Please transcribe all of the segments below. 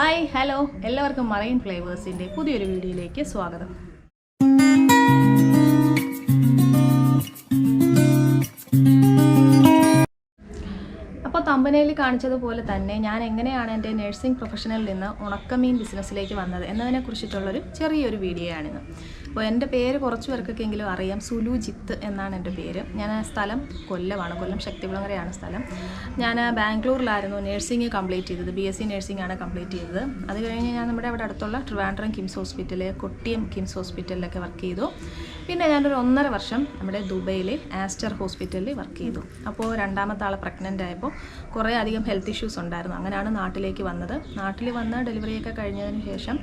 Hi hello എല്ലാവർക്കും marine ഫ്ലേവേഴ്സിന്റെ പുതിയൊരു വീഡിയോയിലേക്ക് സ്വാഗതം. അപ്പോൾ തമ്പനയിൽ കാണിച്ചതുപോലെ തന്നെ ഞാൻ എങ്ങനെയാണ് എന്റെ നഴ്സിംഗ് പ്രൊഫഷനിൽ നിന്ന് ഉണക്കമീൻ ബിസിനസ്സിലേക്ക് വന്നത് എന്നതിനെ കുറിച്ചിട്ടുള്ളൊരു ചെറിയൊരു വീഡിയോ ആണിത് അപ്പോൾ എന്റെ പേര് കുറച്ച് പേർക്കൊക്കെങ്കിലും അറിയാം. സുലു ജിത്ത് എന്നാണ് എന്റെ പേര്. ഞാൻ സ്ഥലം കൊല്ലമാണ് കൊല്ലം ശക്തികുളങ്ങരയാണ് സ്ഥലം. ഞാൻ ബാംഗ്ലൂരിലായിരുന്നു നേഴ്സിംഗ് കംപ്ലീറ്റ് ചെയ്തത്. ബി എസ് സി നേഴ്സിംഗ് ആണ് കംപ്ലീറ്റ് ചെയ്തത്. അത് കഴിഞ്ഞ് ഞാൻ നമ്മുടെ അവിടെ അടുത്തുള്ള ട്രിവാൻഡ്രം കിംസ് ഹോസ്പിറ്റൽ കൊട്ടിയം കിംസ് ഹോസ്പിറ്റലിലൊക്കെ വർക്ക് ചെയ്തു. പിന്നെ ഞാനൊരു ഒന്നര വർഷം നമ്മുടെ ദുബൈയിലെ ആസ്റ്റർ ഹോസ്പിറ്റലിൽ വർക്ക് ചെയ്തു. അപ്പോൾ രണ്ടാമത്തെ ആളെ പ്രഗ്നന്റ് ആയപ്പോൾ കുറേ അധികം ഹെൽത്ത് ഇഷ്യൂസ് ഉണ്ടായിരുന്നു. അങ്ങനെയാണ് നാട്ടിലേക്ക് വന്നത്. നാട്ടിൽ വന്ന് ഡെലിവറിയൊക്കെ കഴിഞ്ഞതിന് ശേഷം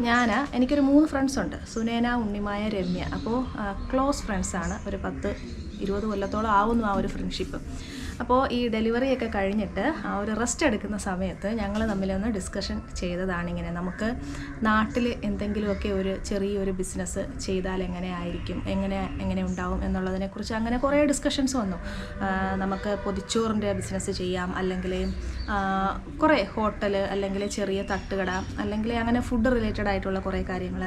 ഞാൻ എനിക്കൊരു മൂന്ന് ഫ്രണ്ട്സ് ഉണ്ട്. സുനേന ഉണ്ണിമായ രമ്യ. അപ്പോൾ ക്ലോസ് ഫ്രണ്ട്സാണ് ഒരു പത്ത് ഇരുപത് കൊല്ലത്തോളം ആവുന്നു ആ ഒരു ഫ്രണ്ട്ഷിപ്പ് അപ്പോൾ ഈ ഡെലിവറി ഒക്കെ കഴിഞ്ഞിട്ട് ആ ഒരു റെസ്റ്റ് എടുക്കുന്ന സമയത്ത് ഞങ്ങൾ തമ്മിലൊന്ന് ഡിസ്കഷൻ ചെയ്തതാണ് ഇങ്ങനെ നമുക്ക് നാട്ടിൽ എന്തെങ്കിലുമൊക്കെ ഒരു ചെറിയൊരു ബിസിനസ് ചെയ്താൽ എങ്ങനെ ആയിരിക്കും എങ്ങനെ എങ്ങനെ ഉണ്ടാവും എന്നുള്ളതിനെക്കുറിച്ച് അങ്ങനെ കുറേ ഡിസ്കഷൻസ് വന്നു. നമുക്ക് പൊതിച്ചോറിന്റെ ബിസിനസ് ചെയ്യാം അല്ലെങ്കിൽ കുറേ ഹോട്ടൽ അല്ലെങ്കിൽ ചെറിയ തട്ടുകട അല്ലെങ്കിൽ അങ്ങനെ ഫുഡ് റിലേറ്റഡ് ആയിട്ടുള്ള കുറേ കാര്യങ്ങൾ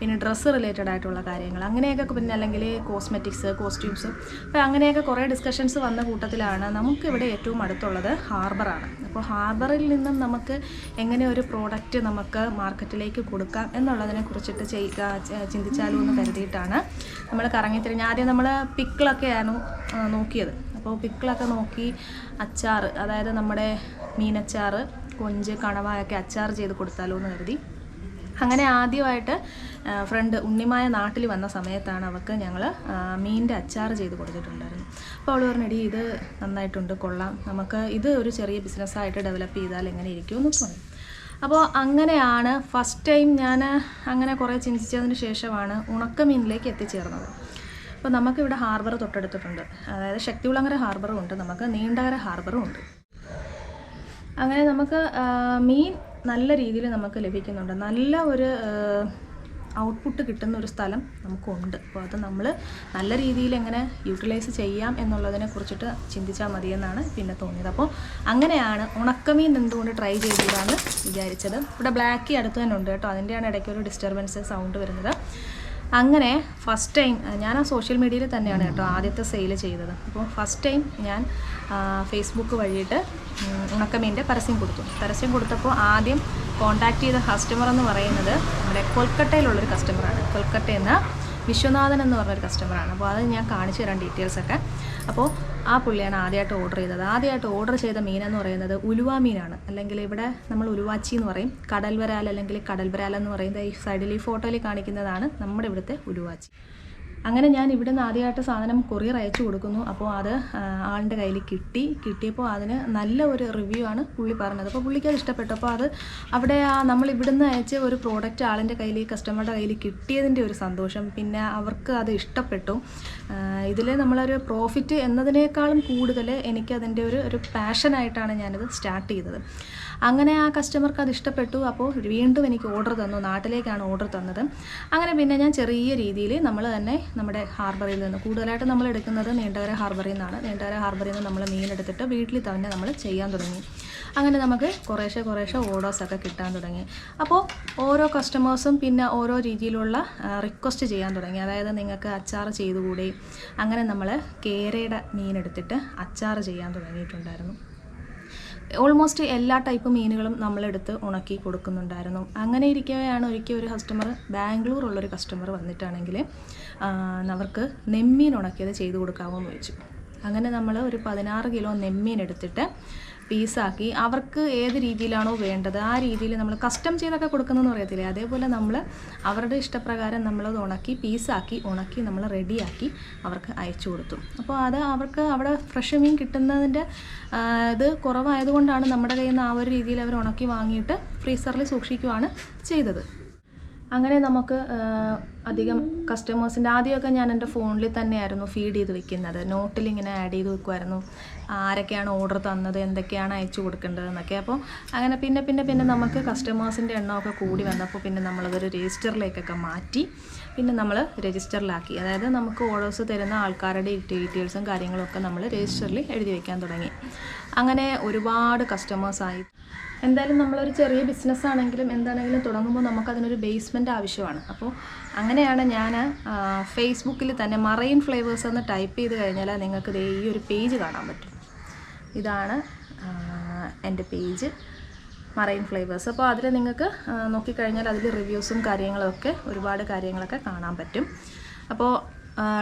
പിന്നെ ഡ്രസ്സ് റിലേറ്റഡ് ആയിട്ടുള്ള കാര്യങ്ങൾ അങ്ങനെയൊക്കെ പിന്നെ അല്ലെങ്കിൽ കോസ്മെറ്റിക്സ് കോസ്റ്റ്യൂംസ് അപ്പോൾ അങ്ങനെയൊക്കെ കുറേ ഡിസ്കഷൻസ് വന്ന കൂട്ടത്തിലാണ് നമുക്കിവിടെ ഏറ്റവും അടുത്തുള്ളത് ഹാർബറാണ്. അപ്പോൾ ഹാർബറിൽ നിന്നും നമുക്ക് എങ്ങനെ ഒരു പ്രോഡക്റ്റ് നമുക്ക് മാർക്കറ്റിലേക്ക് കൊടുക്കാം എന്നുള്ളതിനെ കുറിച്ചിട്ട് ചെയ്യുക ചിന്തിച്ചാലോ എന്ന് കരുതിയിട്ടാണ് നമ്മൾ കറങ്ങിത്തിരിഞ്ഞ് ആദ്യം നമ്മൾ പിക്കിളൊക്കെയാണ് നോക്കിയത്. അപ്പോൾ പിക്കിളൊക്കെ നോക്കി അച്ചാർ അതായത് നമ്മുടെ മീനച്ചാർ കൊഞ്ച് കണവയൊക്കെ അച്ചാർ ചെയ്ത് കൊടുത്താലോ എന്ന് കരുതി. അങ്ങനെ ആദ്യമായിട്ട് ഫ്രണ്ട് ഉണ്ണിമായ നാട്ടിൽ വന്ന സമയത്താണ് അവൾക്ക് ഞങ്ങൾ മീനിന്റെ അച്ചാർ ചെയ്ത് കൊടുത്തിട്ടുണ്ടായിരുന്നു അപ്പോൾ അവൾ പറഞ്ഞിടി ഇത് നന്നായിട്ടുണ്ട് കൊള്ളാം. നമുക്ക് ഇത് ഒരു ചെറിയ ബിസിനസ്സായിട്ട് ഡെവലപ്പ് ചെയ്താൽ എങ്ങനെ ഇരിക്കുമെന്ന് പറഞ്ഞു. അപ്പോൾ അങ്ങനെയാണ് ഫസ്റ്റ് ടൈം ഞാൻ അങ്ങനെ കുറേ ചിന്തിച്ചതിന് ശേഷമാണ് ഉണക്കമീനിലേക്ക് എത്തിച്ചേർന്നത്. അപ്പോൾ നമുക്കിവിടെ ഹാർബർ തൊട്ടടുത്തിട്ടുണ്ട്. അതായത് ശക്തികുളങ്ങര ഹാർബറും ഉണ്ട് നമുക്ക് നീണ്ടകര ഹാർബറും ഉണ്ട്. അങ്ങനെ നമുക്ക് മീൻ നല്ല രീതിയിൽ നമുക്ക് ലഭിക്കുന്നുണ്ട്. നല്ല ഒരു ഔട്ട്പുട്ട് കിട്ടുന്ന ഒരു സ്ഥലം നമുക്കുണ്ട്. അപ്പോൾ അത് നമ്മൾ നല്ല രീതിയിൽ എങ്ങനെ യൂട്ടിലൈസ് ചെയ്യാം എന്നുള്ളതിനെ കുറിച്ചിട്ട് ചിന്തിച്ചാൽ മതിയെന്നാണ് പിന്നെ തോന്നിയത്. അപ്പോൾ അങ്ങനെയാണ് ഉണക്കമീൻ എന്തുകൊണ്ട് ട്രൈ ചെയ്തതാണ് വിചാരിച്ചത്. ഇവിടെ ബ്ലാക്കി അടുത്ത് തന്നെ ഉണ്ട് കേട്ടോ. അതിന്റെയാണ് ഇടയ്ക്ക് ഒരു ഡിസ്റ്റർബൻസ് സൗണ്ട് വരുന്നത്. അങ്ങനെ ഫസ്റ്റ് ടൈം ഞാൻ ആ സോഷ്യൽ മീഡിയയിൽ തന്നെയാണ് കേട്ടോ ആദ്യത്തെ സെയിൽ ചെയ്തത്. അപ്പോൾ ഫസ്റ്റ് ടൈം ഞാൻ ഫേസ്ബുക്ക് വഴിയിട്ട് ഉണക്കമീന്റെ പരസ്യം കൊടുത്തു. പരസ്യം കൊടുത്തപ്പോൾ ആദ്യം കോൺടാക്ട് ചെയ്ത കസ്റ്റമർ എന്ന് പറയുന്നത് നമ്മുടെ കൊൽക്കട്ടയിലുള്ളൊരു കസ്റ്റമറാണ് കൊൽക്കട്ടയിൽ നിന്ന് വിശ്വനാഥൻ എന്ന് പറഞ്ഞൊരു കസ്റ്റമറാണ് അപ്പോൾ അത് ഞാൻ കാണിച്ചു തരാം ഡീറ്റെയിൽസൊക്കെ അപ്പോൾ ആ പുള്ളിയാണ് ആദ്യമായിട്ട് ഓർഡർ ചെയ്തത്. ആദ്യമായിട്ട് ഓർഡർ ചെയ്ത മീൻ എന്ന് പറയുന്നത് ഉലുവ മീനാണ്. അല്ലെങ്കിൽ ഇവിടെ നമ്മൾ ഉലുവാച്ചി എന്ന് പറയും. കടൽവരാൽ അല്ലെങ്കിൽ കടൽവരാൽ എന്ന് പറയുന്നത് ഈ സൈഡിൽ ഈ ഫോട്ടോയിൽ കാണിക്കുന്നതാണ് നമ്മുടെ ഇവിടുത്തെ ഉലുവാച്ചി. അങ്ങനെ ഞാൻ ഇവിടുന്ന് ആദ്യമായിട്ട് സാധനം കൊറിയർ അയച്ചു കൊടുക്കുന്നു. അപ്പോൾ അത് ആളിന്റെ കയ്യിൽ കിട്ടി. കിട്ടിയപ്പോൾ അതിന് നല്ല ഒരു റിവ്യൂ ആണ് പുള്ളി പറഞ്ഞത്. അപ്പോൾ പുള്ളിക്ക് അത് ഇഷ്ടപ്പെട്ടു. അപ്പോൾ അത് അവിടെ നമ്മൾ ഇവിടുന്ന് അയച്ച ഒരു പ്രോഡക്റ്റ് ആളിന്റെ കയ്യിൽ കസ്റ്റമറുടെ കയ്യിൽ കിട്ടിയതിന്റെ ഒരു സന്തോഷം. പിന്നെ അവർക്ക് അത് ഇഷ്ടപ്പെട്ടു. ഇതിൽ നമ്മളൊരു പ്രോഫിറ്റ് എന്നതിനേക്കാളും കൂടുതൽ എനിക്കതിന്റെ ഒരു ഒരു പാഷനായിട്ടാണ് ഞാനത് സ്റ്റാർട്ട് ചെയ്തത്. അങ്ങനെ ആ കസ്റ്റമർക്ക് അത് ഇഷ്ടപ്പെട്ടു. അപ്പോൾ വീണ്ടും എനിക്ക് ഓർഡർ തന്നു. നാട്ടിലേക്കാണ് ഓർഡർ തന്നത്. അങ്ങനെ പിന്നെ ഞാൻ ചെറിയ രീതിയിൽ നമ്മൾ തന്നെ നമ്മുടെ ഹാർബറിൽ നിന്ന് കൂടുതലായിട്ട് നമ്മൾ എടുക്കുന്നത് നീണ്ടകര ഹാർബറിൽ നിന്നാണ്. നീണ്ടകര ഹാർബറിൽ നിന്ന് നമ്മൾ മീൻ എടുത്തിട്ട് വീട്ടിൽ തന്നെ നമ്മൾ ചെയ്യാൻ തുടങ്ങി. അങ്ങനെ നമുക്ക് കുറേശ്ശെ കുറേശ്ശെ ഓർഡേഴ്സൊക്കെ കിട്ടാൻ തുടങ്ങി. അപ്പോൾ ഓരോ കസ്റ്റമേഴ്സും പിന്നെ ഓരോ രീതിയിലുള്ള റിക്വസ്റ്റ് ചെയ്യാൻ തുടങ്ങി. അതായത് നിങ്ങൾക്ക് അച്ചാർ ചെയ്തുകൂടി? അങ്ങനെ നമ്മൾ കേരയുടെ മീനെടുത്തിട്ട് അച്ചാർ ചെയ്യാൻ തുടങ്ങിയിട്ടുണ്ടായിരുന്നു. ഓൾമോസ്റ്റ് എല്ലാ ടൈപ്പ് മീനുകളും നമ്മളെടുത്ത് ഉണക്കി കൊടുക്കുന്നുണ്ടായിരുന്നു. അങ്ങനെ ഇരിക്കവെയാണ് ഒരിക്കൽ ഒരു കസ്റ്റമർ ബാംഗ്ലൂർ ഉള്ളൊരു കസ്റ്റമർ വന്നിട്ടാണെങ്കിൽ അവർക്ക് നെമ്മീൻ ഉണക്കിയത് ചെയ്തു കൊടുക്കാമോ എന്ന് ചോദിച്ചു. അങ്ങനെ നമ്മൾ ഒരു പതിനാറ് കിലോ നെമ്മീൻ എടുത്തിട്ട് പീസാക്കി അവർക്ക് ഏത് രീതിയിലാണോ വേണ്ടത് ആ രീതിയിൽ നമ്മൾ കസ്റ്റം ചെയ്തൊക്കെ കൊടുക്കുന്നതെന്ന് പറയത്തില്ലേ? അതേപോലെ നമ്മൾ അവരുടെ ഇഷ്ടപ്രകാരം നമ്മളത് ഉണക്കി പീസാക്കി ഉണക്കി നമ്മൾ റെഡിയാക്കി അവർക്ക് അയച്ചു കൊടുത്തു. അപ്പോൾ അത് അവർക്ക് അവിടെ ഫ്രഷ് മീൻ കിട്ടുന്നതിന്റെ ഇത് കുറവായതുകൊണ്ടാണ് നമ്മുടെ കയ്യിൽ നിന്ന് ആ ഒരു രീതിയിൽ അവർ ഉണക്കി വാങ്ങിയിട്ട് ഫ്രീസറിൽ സൂക്ഷിക്കുവാണ് ചെയ്തത്. അങ്ങനെ നമുക്ക് അധികം കസ്റ്റമേഴ്സിന്റെ ആദ്യമൊക്കെ ഞാൻ എന്റെ ഫോണിൽ തന്നെയായിരുന്നു ഫീഡ് ചെയ്ത് വെക്കുന്നത്. നോട്ടിൽ ഇങ്ങനെ ആഡ് ചെയ്ത് വെക്കുമായിരുന്നു. ആരൊക്കെയാണ് ഓർഡർ തന്നത് എന്തൊക്കെയാണ് അയച്ചു കൊടുക്കേണ്ടത് എന്നൊക്കെ. അപ്പോൾ അങ്ങനെ പിന്നെ പിന്നെ പിന്നെ നമുക്ക് കസ്റ്റമേഴ്സിന്റെ എണ്ണമൊക്കെ കൂടി വന്നപ്പോൾ പിന്നെ നമ്മളതൊരു രജിസ്റ്ററിലേക്കൊക്കെ മാറ്റി. പിന്നെ നമ്മൾ രജിസ്റ്ററിലാക്കി അതായത് നമുക്ക് ഓർഡേഴ്സ് തരുന്ന ആൾക്കാരുടെ ഡീറ്റെയിൽസും കാര്യങ്ങളൊക്കെ നമ്മൾ രജിസ്റ്ററിൽ എഴുതി വയ്ക്കാൻ തുടങ്ങി. അങ്ങനെ ഒരുപാട് കസ്റ്റമേഴ്സായി എന്തായാലും നമ്മളൊരു ചെറിയ ബിസിനസ് ആണെങ്കിലും എന്താണെങ്കിലും തുടങ്ങുമ്പോൾ നമുക്കതിനൊരു ബേസ്മെന്റ് ആവശ്യമാണ്. അപ്പോൾ അങ്ങനെയാണ് ഞാൻ ഫേസ്ബുക്കിൽ തന്നെ മറൈൻ ഫ്ലേവേഴ്സ് എന്ന് ടൈപ്പ് ചെയ്ത് കഴിഞ്ഞാൽ നിങ്ങൾക്ക് ഈ ഒരു പേജ് കാണാൻ പറ്റും. ഇതാണ് എന്റെ പേജ് മറൈൻ ഫ്ലേവേഴ്സ്. അപ്പോൾ അതിൽ നിങ്ങൾക്ക് നോക്കിക്കഴിഞ്ഞാൽ അതിൽ റിവ്യൂസും കാര്യങ്ങളൊക്കെ ഒരുപാട് കാര്യങ്ങളൊക്കെ കാണാൻ പറ്റും. അപ്പോൾ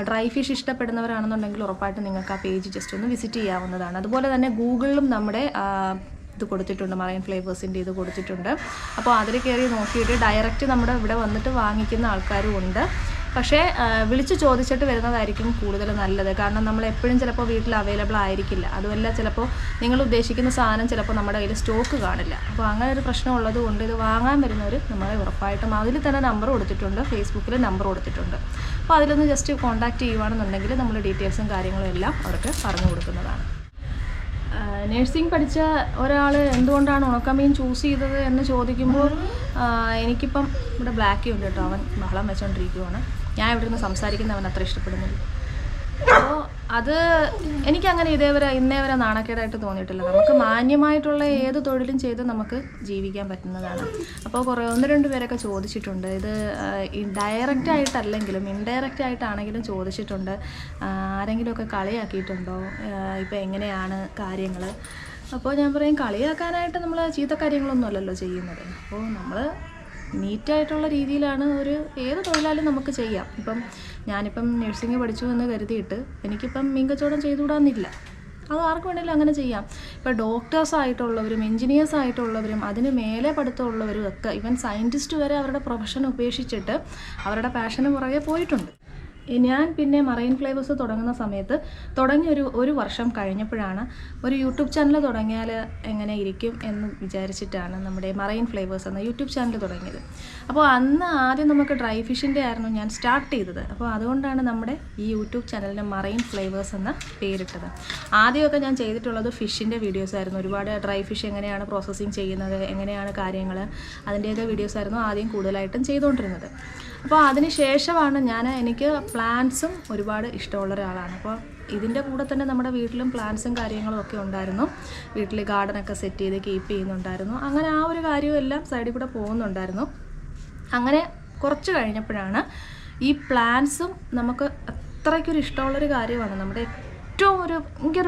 ഡ്രൈ ഫിഷ് ഇഷ്ടപ്പെടുന്നവരാണെന്നുണ്ടെങ്കിൽ ഉറപ്പായിട്ടും നിങ്ങൾക്ക് ആ പേജ് ജസ്റ്റ് ഒന്ന് വിസിറ്റ് ചെയ്യാവുന്നതാണ്. അതുപോലെ തന്നെ ഗൂഗിളിലും നമ്മുടെ ഇത് കൊടുത്തിട്ടുണ്ട് മറൈൻ ഫ്ലേവേഴ്സിന്റെ ഇത് കൊടുത്തിട്ടുണ്ട്. അപ്പോൾ അതിൽ കയറി നോക്കിയിട്ട് ഡയറക്റ്റ് നമ്മുടെ ഇവിടെ വന്നിട്ട് വാങ്ങിക്കുന്ന ആൾക്കാരും ഉണ്ട്. പക്ഷേ വിളിച്ച് ചോദിച്ചിട്ട് വരുന്നതായിരിക്കും കൂടുതൽ നല്ലത്. കാരണം നമ്മൾ എപ്പോഴും ചിലപ്പോൾ വീട്ടിൽ അവൈലബിൾ ആയിരിക്കില്ല. അതുമല്ല ചിലപ്പോൾ നിങ്ങൾ ഉദ്ദേശിക്കുന്ന സാധനം ചിലപ്പോൾ നമ്മുടെ കയ്യിൽ സ്റ്റോക്ക് കാണില്ല. അപ്പോൾ അങ്ങനെ ഒരു പ്രശ്നം ഉള്ളത് കൊണ്ട് ഇത് വാങ്ങാൻ വരുന്നവർ നമ്മളെ ഉറപ്പായിട്ടും അതിൽ തന്നെ നമ്പർ കൊടുത്തിട്ടുണ്ട്. ഫേസ്ബുക്കിൽ നമ്പർ കൊടുത്തിട്ടുണ്ട്. അപ്പോൾ അതിലൊന്ന് ജസ്റ്റ് കോൺടാക്റ്റ് ചെയ്യുവാണെന്നുണ്ടെങ്കിൽ നമ്മൾ ഡീറ്റെയിൽസും കാര്യങ്ങളും എല്ലാം അവർക്ക് പറഞ്ഞു കൊടുക്കുന്നതാണ്. നേഴ്സിംഗ് പഠിച്ച ഒരാൾ എന്തുകൊണ്ടാണ് ഉണക്കമീൻ ചൂസ് ചെയ്തത് എന്ന് ചോദിക്കുമ്പോൾ എനിക്കിപ്പം ഇവിടെ ബ്ലാക്കി ഉണ്ട് കേട്ടോ. അവൻ ബഹളം വെച്ചുകൊണ്ടിരിക്കുവാണ് ഞാൻ ഇവിടെ നിന്ന് സംസാരിക്കുന്ന അവൻ അത്ര ഇഷ്ടപ്പെടുന്നില്ല. അപ്പോൾ അത് എനിക്കങ്ങനെ ഇതേവരെ ഇന്നേ വരെ നാണക്കേടായിട്ട് തോന്നിയിട്ടില്ല. നമുക്ക് മാന്യമായിട്ടുള്ള ഏത് തൊഴിലും ചെയ്ത് നമുക്ക് ജീവിക്കാൻ പറ്റുന്നതാണ്. അപ്പോൾ കുറേ ഒന്ന് രണ്ട് പേരൊക്കെ ചോദിച്ചിട്ടുണ്ട്. ഇത് ഡയറക്റ്റ് ആയിട്ടല്ലെങ്കിലും ഇൻഡയറക്റ്റ് ആയിട്ടാണെങ്കിലും ചോദിച്ചിട്ടുണ്ട്. ആരെങ്കിലുമൊക്കെ കളിയാക്കിയിട്ടുണ്ടോ? ഇപ്പോൾ എങ്ങനെയാണ് കാര്യങ്ങൾ അപ്പോൾ ഞാൻ പറയും കളിയാക്കാനായിട്ട് നമ്മൾ ചീത്ത കാര്യങ്ങളൊന്നുമല്ലല്ലോ ചെയ്യുന്നത്. അപ്പോൾ നമ്മൾ നീറ്റായിട്ടുള്ള രീതിയിലാണ് ഒരു ഏത് തൊഴിലാലും നമുക്ക് ചെയ്യാം. ഇപ്പം ഞാനിപ്പം നഴ്സിംഗ് പഠിച്ചു എന്ന് കരുതിയിട്ട് എനിക്കിപ്പം മീൻ കച്ചവടം ചെയ്തുകൂടാന്നില്ല. അത് ആർക്ക് വേണമെങ്കിലും അങ്ങനെ ചെയ്യാം. ഇപ്പോൾ ഡോക്ടേഴ്സ് ആയിട്ടുള്ളവരും എൻജിനീയേഴ്സ് ആയിട്ടുള്ളവരും അതിന് മേലെ പഠിത്തമുള്ളവരും ഒക്കെ ഇവൻ സയന്റിസ്റ്റ് വരെ അവരുടെ പ്രൊഫഷൻ ഉപേക്ഷിച്ചിട്ട് അവരുടെ പാഷന് പുറകെ പോയിട്ടുണ്ട്. ഞാൻ പിന്നെ മറൈൻ ഫ്ലേവേഴ്സ് തുടങ്ങുന്ന സമയത്ത് തുടങ്ങി ഒരു ഒരു വർഷം കഴിഞ്ഞപ്പോഴാണ് ഒരു യൂട്യൂബ് ചാനൽ തുടങ്ങിയാൽ എങ്ങനെ ഇരിക്കും എന്ന് വിചാരിച്ചിട്ടാണ് നമ്മുടെ മറൈൻ ഫ്ലേവേഴ്സ് എന്ന യൂട്യൂബ് ചാനൽ തുടങ്ങിയത്. അപ്പോൾ അന്ന് ആദ്യം നമുക്ക് ഡ്രൈ ഫിഷിന്റെ ആയിരുന്നു ഞാൻ സ്റ്റാർട്ട് ചെയ്തത്. അപ്പോൾ അതുകൊണ്ടാണ് നമ്മുടെ ഈ യൂട്യൂബ് ചാനലിന് മറൈൻ ഫ്ലേവേഴ്സ് എന്ന പേരിട്ടത്. ആദ്യമൊക്കെ ഞാൻ ചെയ്തിട്ടുള്ളത് ഫിഷിന്റെ വീഡിയോസ് ആയിരുന്നു. ഒരുപാട് ഡ്രൈ ഫിഷ് എങ്ങനെയാണ് പ്രോസസ്സിങ് ചെയ്യുന്നത് എങ്ങനെയാണ് കാര്യങ്ങൾ അതിന്റെയൊക്കെ വീഡിയോസ് ആയിരുന്നു ആദ്യം കൂടുതലായിട്ടും ചെയ്തുകൊണ്ടിരുന്നത് അപ്പോൾ അതിന് ശേഷമാണ് ഞാൻ എനിക്ക് പ്ലാന്റ്സും ഒരുപാട് ഇഷ്ടമുള്ള ഒരാളാണ്. അപ്പോൾ ഇതിന്റെ കൂടെ തന്നെ നമ്മുടെ വീട്ടിലും പ്ലാന്റ്സും കാര്യങ്ങളും ഒക്കെ ഉണ്ടായിരുന്നു. വീട്ടിൽ ഗാർഡനൊക്കെ സെറ്റ് ചെയ്ത് കീപ്പ് ചെയ്യുന്നുണ്ടായിരുന്നു. അങ്ങനെ ആ ഒരു കാര്യവും എല്ലാം സൈഡിൽ കൂടെ പോകുന്നുണ്ടായിരുന്നു. അങ്ങനെ കുറച്ച് കഴിഞ്ഞപ്പോഴാണ് ഈ പ്ലാന്റ്സും നമുക്ക് അത്രയ്ക്കൊരു ഇഷ്ടമുള്ളൊരു കാര്യമാണ്. നമ്മുടെ ഏറ്റവും ഒരു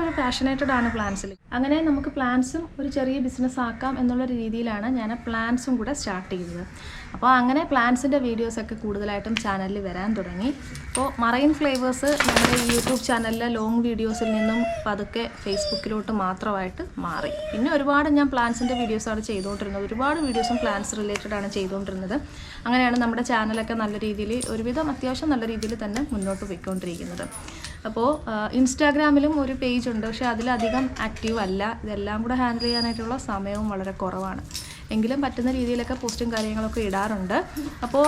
ഒരു പാഷനേറ്റഡ് ആണ് പ്ലാന്റ്സിൽ അങ്ങനെ നമുക്ക് പ്ലാന്റ്സും ഒരു ചെറിയ ബിസിനസ് ആക്കാം എന്നുള്ള രീതിയിലാണ് ഞാൻ പ്ലാന്റ്സും കൂടെ സ്റ്റാർട്ട് ചെയ്തത് അപ്പോൾ അങ്ങനെ പ്ലാന്റ്സിന്റെ വീഡിയോസൊക്കെ കൂടുതലായിട്ടും ചാനലിൽ വരാൻ തുടങ്ങി. അപ്പോൾ മറൈൻ ഫ്ലേവേഴ്സ് നമ്മുടെ യൂട്യൂബ് ചാനലിലെ ലോങ് വീഡിയോസിൽ നിന്നും പതുക്കെ ഫേസ്ബുക്കിലോട്ട് മാത്രമായിട്ട് മാറി. പിന്നെ ഒരുപാട് ഞാൻ പ്ലാന്റ്സിന്റെ വീഡിയോസാണ് ചെയ്തുകൊണ്ടിരുന്നത്. ഒരുപാട് വീഡിയോസും പ്ലാന്റ്സ് റിലേറ്റഡ് ആണ് ചെയ്തുകൊണ്ടിരുന്നത്. അങ്ങനെയാണ് നമ്മുടെ ചാനലൊക്കെ നല്ല രീതിയിൽ ഒരുവിധം അത്യാവശ്യം നല്ല രീതിയിൽ തന്നെ മുന്നോട്ട് പോയിക്കൊണ്ടിരിക്കുന്നത്. അപ്പോൾ ഇൻസ്റ്റാഗ്രാമിലും ഒരു പേജ് ഉണ്ട്. പക്ഷേ അതിലധികം ആക്റ്റീവ് അല്ല. ഇതെല്ലാം കൂടെ ഹാൻഡിൽ ചെയ്യാനായിട്ടുള്ള സമയവും വളരെ കുറവാണ്. എങ്കിലും പറ്റുന്ന രീതിയിലൊക്കെ പോസ്റ്റും കാര്യങ്ങളൊക്കെ ഇടാറുണ്ട്. അപ്പോൾ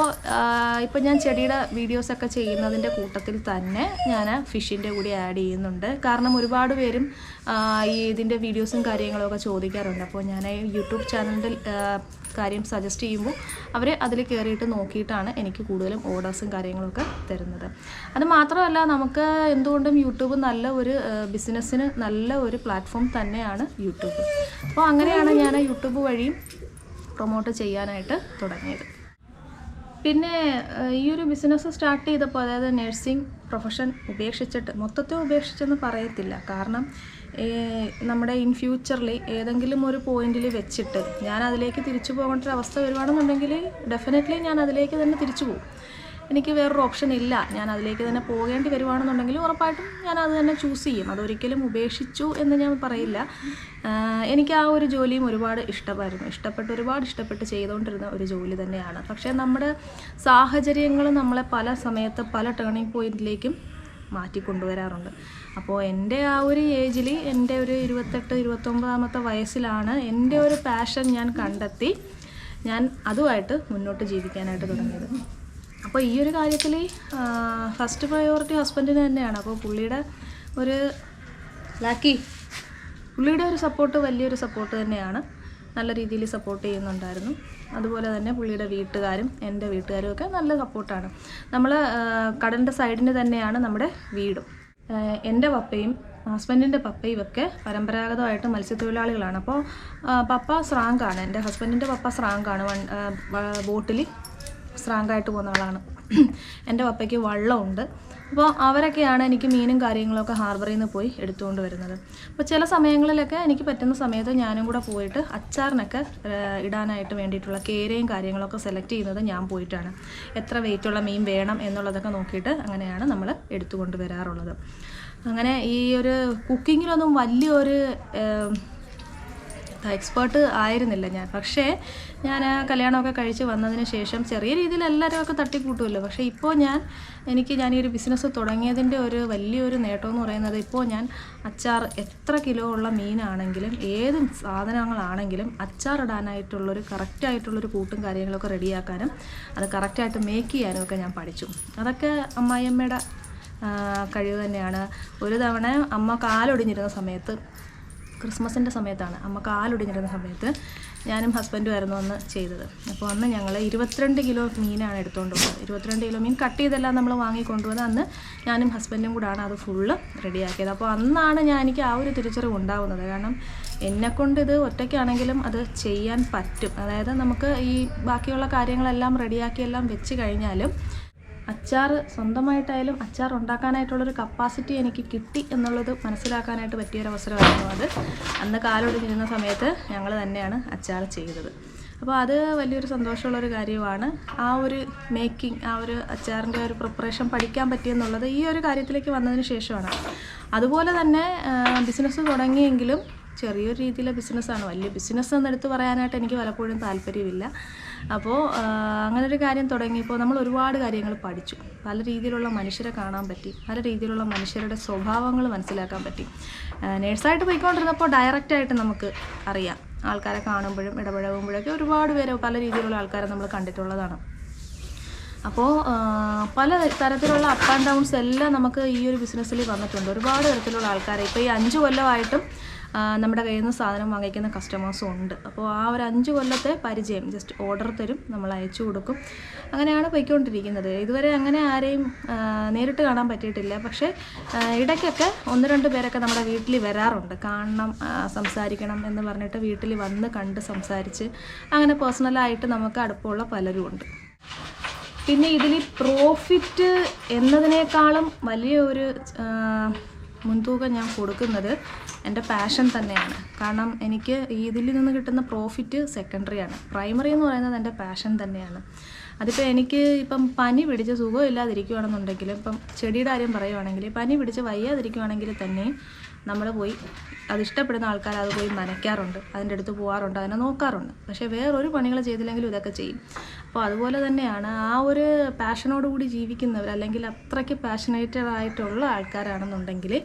ഇപ്പോൾ ഞാൻ ചെടിയുടെ വീഡിയോസൊക്കെ ചെയ്യുന്നതിന്റെ കൂട്ടത്തിൽ തന്നെ ഞാൻ ഫിഷിന്റെ കൂടി ആഡ് ചെയ്യുന്നുണ്ട്. കാരണം ഒരുപാട് പേരും ഈ ഇതിന്റെ വീഡിയോസും കാര്യങ്ങളൊക്കെ ചോദിക്കാറുണ്ട്. അപ്പോൾ ഞാൻ യൂട്യൂബ് ചാനലിന്റെ കാര്യം സജസ്റ്റ് ചെയ്യുമ്പോൾ അവർ അതിൽ കയറിയിട്ട് നോക്കിയിട്ടാണ് എനിക്ക് കൂടുതലും ഓർഡേഴ്സും കാര്യങ്ങളൊക്കെ തരുന്നത്. അത് മാത്രമല്ല നമുക്ക് എന്തുകൊണ്ടും യൂട്യൂബ് നല്ല ഒരു ബിസിനസ്സിന് നല്ല ഒരു പ്ലാറ്റ്ഫോം തന്നെയാണ് യൂട്യൂബ് അപ്പോൾ അങ്ങനെയാണ് ഞാൻ യൂട്യൂബ് വഴിയും പ്രൊമോട്ട് ചെയ്യാനായിട്ട് തുടങ്ങിയത്. പിന്നെ ഈ ഒരു ബിസിനസ് സ്റ്റാർട്ട് ചെയ്തപ്പോൾ അതായത് നഴ്സിംഗ് പ്രൊഫഷൻ ഉപേക്ഷിച്ചിട്ട് മൊത്തത്തിൽ ഉപേക്ഷിച്ചെന്ന് പറയത്തില്ല. കാരണം നമ്മുടെ ഇൻ ഫ്യൂച്ചറിൽ ഏതെങ്കിലും ഒരു പോയിന്റിൽ വെച്ചിട്ട് ഞാൻ അതിലേക്ക് തിരിച്ചു പോകേണ്ട ഒരു അവസ്ഥ വരുവാണെന്നുണ്ടെങ്കിൽ ഡെഫിനറ്റ്ലി ഞാൻ അതിലേക്ക് തന്നെ തിരിച്ചു പോകും. എനിക്ക് വേറൊരു ഓപ്ഷൻ ഇല്ല. ഞാൻ അതിലേക്ക് തന്നെ പോകേണ്ടി വരുവാണെന്നുണ്ടെങ്കിൽ ഉറപ്പായിട്ടും ഞാൻ അത് തന്നെ ചൂസ് ചെയ്യും. അതൊരിക്കലും ഉപേക്ഷിച്ചു എന്ന് ഞാൻ പറയില്ല. എനിക്ക് ആ ഒരു ജോലിയും ഒരുപാട് ഇഷ്ടമായിരുന്നു. ഇഷ്ടപ്പെട്ട് ഒരുപാട് ഇഷ്ടപ്പെട്ട് ചെയ്തുകൊണ്ടിരുന്ന ഒരു ജോലി തന്നെയാണ്. പക്ഷേ നമ്മുടെ സാഹചര്യങ്ങൾ നമ്മളെ പല സമയത്ത് പല ടേണിംഗ് പോയിന്റിലേക്കും മാറ്റി കൊണ്ടുവരാറുണ്ട് അപ്പോൾ എന്റെ ആ ഒരു ഏജിൽ എന്റെ ഒരു ഇരുപത്തെട്ട് ഇരുപത്തൊമ്പതാമത്തെ വയസ്സിലാണ് എന്റെ ഒരു പാഷൻ ഞാൻ കണ്ടെത്തി ഞാൻ അതുമായിട്ട് മുന്നോട്ട് ജീവിക്കാനായിട്ട് തുടങ്ങിയത്. അപ്പോൾ ഈ ഒരു കാര്യത്തിൽ ഫസ്റ്റ് പ്രയോറിറ്റി ഹസ്ബൻഡിന് തന്നെയാണ്. അപ്പോൾ പുള്ളിയുടെ ഒരു ലാക്കി പുള്ളിയുടെ ഒരു സപ്പോർട്ട് വലിയൊരു സപ്പോർട്ട് തന്നെയാണ്. നല്ല രീതിയിൽ സപ്പോർട്ട് ചെയ്യുന്നുണ്ടായിരുന്നു. അതുപോലെ തന്നെ പുള്ളിയുടെ വീട്ടുകാരും എന്റെ വീട്ടുകാരും ഒക്കെ നല്ല സപ്പോർട്ടാണ് നമ്മൾ കടലിന്റെ സൈഡിന് തന്നെയാണ് നമ്മുടെ വീടും. എന്റെ പപ്പയും ഹസ്ബൻഡിന്റെ പപ്പയും ഒക്കെ പരമ്പരാഗതമായിട്ട് മത്സ്യത്തൊഴിലാളികളാണ്. അപ്പോൾ പപ്പ സ്രാങ്കാണ്. എന്റെ ഹസ്ബൻഡിന്റെ പപ്പ സ്രാങ്കാണ്. ബോട്ടിൽ സ്രാങ്കായിട്ട് പോകുന്ന ആളാണ്. എന്റെ പപ്പയ്ക്ക് വള്ളമുണ്ട്. അപ്പോൾ അവരൊക്കെയാണ് എനിക്ക് മീനും കാര്യങ്ങളൊക്കെ ഹാർബറിൽ നിന്ന് പോയി എടുത്തുകൊണ്ട് വരുന്നത്. അപ്പോൾ ചില സമയങ്ങളിലൊക്കെ എനിക്ക് പറ്റുന്ന സമയത്ത് ഞാനും കൂടെ പോയിട്ട് അച്ചാറിനൊക്കെ ഇടാനായിട്ട് വേണ്ടിയിട്ടുള്ള കേരയും കാര്യങ്ങളൊക്കെ സെലക്ട് ചെയ്യുന്നത് ഞാൻ പോയിട്ടാണ്. എത്ര വെയിറ്റുള്ള മീൻ വേണം എന്നുള്ളതൊക്കെ നോക്കിയിട്ട് അങ്ങനെയാണ് നമ്മൾ എടുത്തുകൊണ്ട് വരാറുള്ളത്. അങ്ങനെ ഈ ഒരു കുക്കിങ്ങിലൊന്നും വലിയൊരു എക്സ്പേർട്ട് ആയിരുന്നില്ല ഞാൻ. പക്ഷേ ഞാൻ കല്യാണമൊക്കെ കഴിച്ച് വന്നതിന് ശേഷം ചെറിയ രീതിയിൽ എല്ലാവരും ഒക്കെ തട്ടിക്കൂട്ടുമല്ലോ പക്ഷേ ഇപ്പോൾ ഞാൻ എനിക്ക് ഞാൻ ഈ ഒരു ബിസിനസ് തുടങ്ങിയതിന്റെ ഒരു വലിയൊരു നേട്ടം എന്ന് പറയുന്നത് ഇപ്പോൾ ഞാൻ അച്ചാർ എത്ര കിലോ ഉള്ള മീനാണെങ്കിലും ഏത് സാധനങ്ങളാണെങ്കിലും അച്ചാർ ഇടാനായിട്ടുള്ളൊരു കറക്റ്റായിട്ടുള്ളൊരു കൂട്ടും കാര്യങ്ങളൊക്കെ റെഡിയാക്കാനും അത് കറക്റ്റായിട്ട് മേക്ക് ചെയ്യാനും ഒക്കെ ഞാൻ പഠിച്ചു. അതൊക്കെ അമ്മായിയമ്മയുടെ കഴിവ് തന്നെയാണ്. ഒരു തവണ അമ്മ കാലൊടിഞ്ഞിരുന്ന സമയത്ത് ക്രിസ്മസിന്റെ സമയത്താണ്. അമ്മ കാലൊടിഞ്ഞിരുന്ന സമയത്ത് ഞാനും ഹസ്ബൻഡും ആയിരുന്നു അന്ന് ചെയ്തത്. അപ്പോൾ അന്ന് ഞങ്ങൾ ഇരുപത്തിരണ്ട് കിലോ മീനാണ് എടുത്തുകൊണ്ട് പോകുന്നത് ഇരുപത്തിരണ്ട് കിലോ മീൻ കട്ട് ചെയ്തെല്ലാം നമ്മൾ വാങ്ങിക്കൊണ്ടുവന്ന് അന്ന് ഞാനും ഹസ്ബൻഡും കൂടാണ് അത് ഫുള്ള് റെഡിയാക്കിയത് അപ്പോൾ അന്നാണ് ഞാൻ എനിക്ക് ആ ഒരു തിരിച്ചറിവ് ഉണ്ടാവുന്നത്. കാരണം എന്നെക്കൊണ്ട് ഇത് ഒറ്റയ്ക്കാണെങ്കിലും അത് ചെയ്യാൻ പറ്റും. അതായത് നമുക്ക് ഈ ബാക്കിയുള്ള കാര്യങ്ങളെല്ലാം റെഡിയാക്കിയെല്ലാം വെച്ച് കഴിഞ്ഞാലും അച്ചാർ സ്വന്തമായിട്ടായാലും അച്ചാർ ഉണ്ടാക്കാനായിട്ടുള്ളൊരു കപ്പാസിറ്റി എനിക്ക് കിട്ടി എന്നുള്ളത് മനസ്സിലാക്കാനായിട്ട് പറ്റിയൊരു അവസരമായിരുന്നു അത്. അന്ന് കാലൊടിഞ്ഞിരുന്ന സമയത്ത് ഞങ്ങൾ തന്നെയാണ് അച്ചാർ ചെയ്തത്. അപ്പോൾ അത് വലിയൊരു സന്തോഷമുള്ളൊരു കാര്യമാണ്. ആ ഒരു മേക്കിംഗ് ആ ഒരു അച്ചാറിന്റെ ഒരു പ്രിപ്പറേഷൻ പഠിക്കാൻ പറ്റിയെന്നുള്ളത് ഈ ഒരു കാര്യത്തിലേക്ക് വന്നതിന് ശേഷമാണ്. അതുപോലെ തന്നെ ബിസിനസ് തുടങ്ങിയെങ്കിലും ചെറിയൊരു രീതിയിലെ ബിസിനസ്സാണ് വലിയ ബിസിനസ് എന്നെടുത്ത് പറയാനായിട്ട് എനിക്ക് പലപ്പോഴും താല്പര്യമില്ല. അപ്പോൾ അങ്ങനെ ഒരു കാര്യം തുടങ്ങിയപ്പോൾ നമ്മൾ ഒരുപാട് കാര്യങ്ങൾ പഠിച്ചു. പല രീതിയിലുള്ള മനുഷ്യരെ കാണാൻ പറ്റി. പല രീതിയിലുള്ള മനുഷ്യരുടെ സ്വഭാവങ്ങൾ മനസ്സിലാക്കാൻ പറ്റി. നേഴ്സായിട്ട് പോയിക്കൊണ്ടിരുന്നപ്പോൾ ഡയറക്റ്റായിട്ട് നമുക്ക് അറിയാം. ആൾക്കാരെ കാണുമ്പോഴും ഇടപഴകുമ്പോഴൊക്കെ ഒരുപാട് പേര് പല രീതിയിലുള്ള ആൾക്കാരെ നമ്മൾ കണ്ടിട്ടുള്ളതാണ്. അപ്പോൾ പല തരത്തിലുള്ള അപ്പ് ആൻഡ് ഡൗൺസ് എല്ലാം നമുക്ക് ഈ ഒരു ബിസിനസ്സിൽ വന്നിട്ടുണ്ട്. ഒരുപാട് തരത്തിലുള്ള ആൾക്കാരെ. ഇപ്പോൾ ഈ അഞ്ച് കൊല്ലമായിട്ടും നമ്മുടെ കയ്യിൽ നിന്ന് സാധനം വാങ്ങിക്കുന്ന കസ്റ്റമേഴ്സും ഉണ്ട്. അപ്പോൾ ആ ഒരു അഞ്ച് കൊല്ലത്തെ പരിചയം ജസ്റ്റ് ഓർഡർ തരും നമ്മൾ അയച്ചു കൊടുക്കും. അങ്ങനെയാണ് പോയിക്കൊണ്ടിരിക്കുന്നത്. ഇതുവരെ അങ്ങനെ ആരെയും നേരിട്ട് കാണാൻ പറ്റിയിട്ടില്ല. പക്ഷേ ഇടയ്ക്കൊക്കെ ഒന്ന് രണ്ട് പേരൊക്കെ നമ്മുടെ വീട്ടിൽ വരാറുണ്ട്. കാണണം സംസാരിക്കണം എന്ന് പറഞ്ഞിട്ട് വീട്ടിൽ വന്ന് കണ്ട് സംസാരിച്ച് അങ്ങനെ പേഴ്സണലായിട്ട് നമുക്ക് അടുപ്പമുള്ള പലരും ഉണ്ട്. പിന്നെ ഇതിൽ പ്രോഫിറ്റ് എന്നതിനേക്കാളും വലിയ ഒരു മുൻതൂക്കം ഞാൻ കൊടുക്കുന്നത് എന്റെ പാഷൻ തന്നെയാണ്. കാരണം എനിക്ക് ഇതിൽ നിന്ന് കിട്ടുന്ന പ്രോഫിറ്റ് സെക്കൻഡറിയാണ് പ്രൈമറി എന്ന് പറയുന്നത് എന്റെ പാഷൻ തന്നെയാണ്. അതിപ്പോൾ എനിക്ക് ഇപ്പം പനി പിടിച്ച് സുഖമില്ലാതിരിക്കുകയാണെന്നുണ്ടെങ്കിൽ ഇപ്പം ചെടിയുടെ കാര്യം പറയുവാണെങ്കിൽ പനി പിടിച്ച് വയ്യാതിരിക്കുകയാണെങ്കിൽ തന്നെ നമ്മൾ പോയി അത് ഇഷ്ടപ്പെടുന്ന ആൾക്കാർ അത് പോയി നനയ്ക്കാറുണ്ട്. അതിന്റെ അടുത്ത് പോകാറുണ്ട് അതിനെ നോക്കാറുണ്ട്. പക്ഷേ വേറൊരു പണികൾ ചെയ്തില്ലെങ്കിലും ഇതൊക്കെ ചെയ്യും. അപ്പോൾ അതുപോലെ തന്നെയാണ് ആ ഒരു പാഷനോടുകൂടി ജീവിക്കുന്നവർ അല്ലെങ്കിൽ അത്രയ്ക്ക് പാഷനേറ്റഡ് ആയിട്ടുള്ള ആൾക്കാരാണെന്നുണ്ടെങ്കിൽ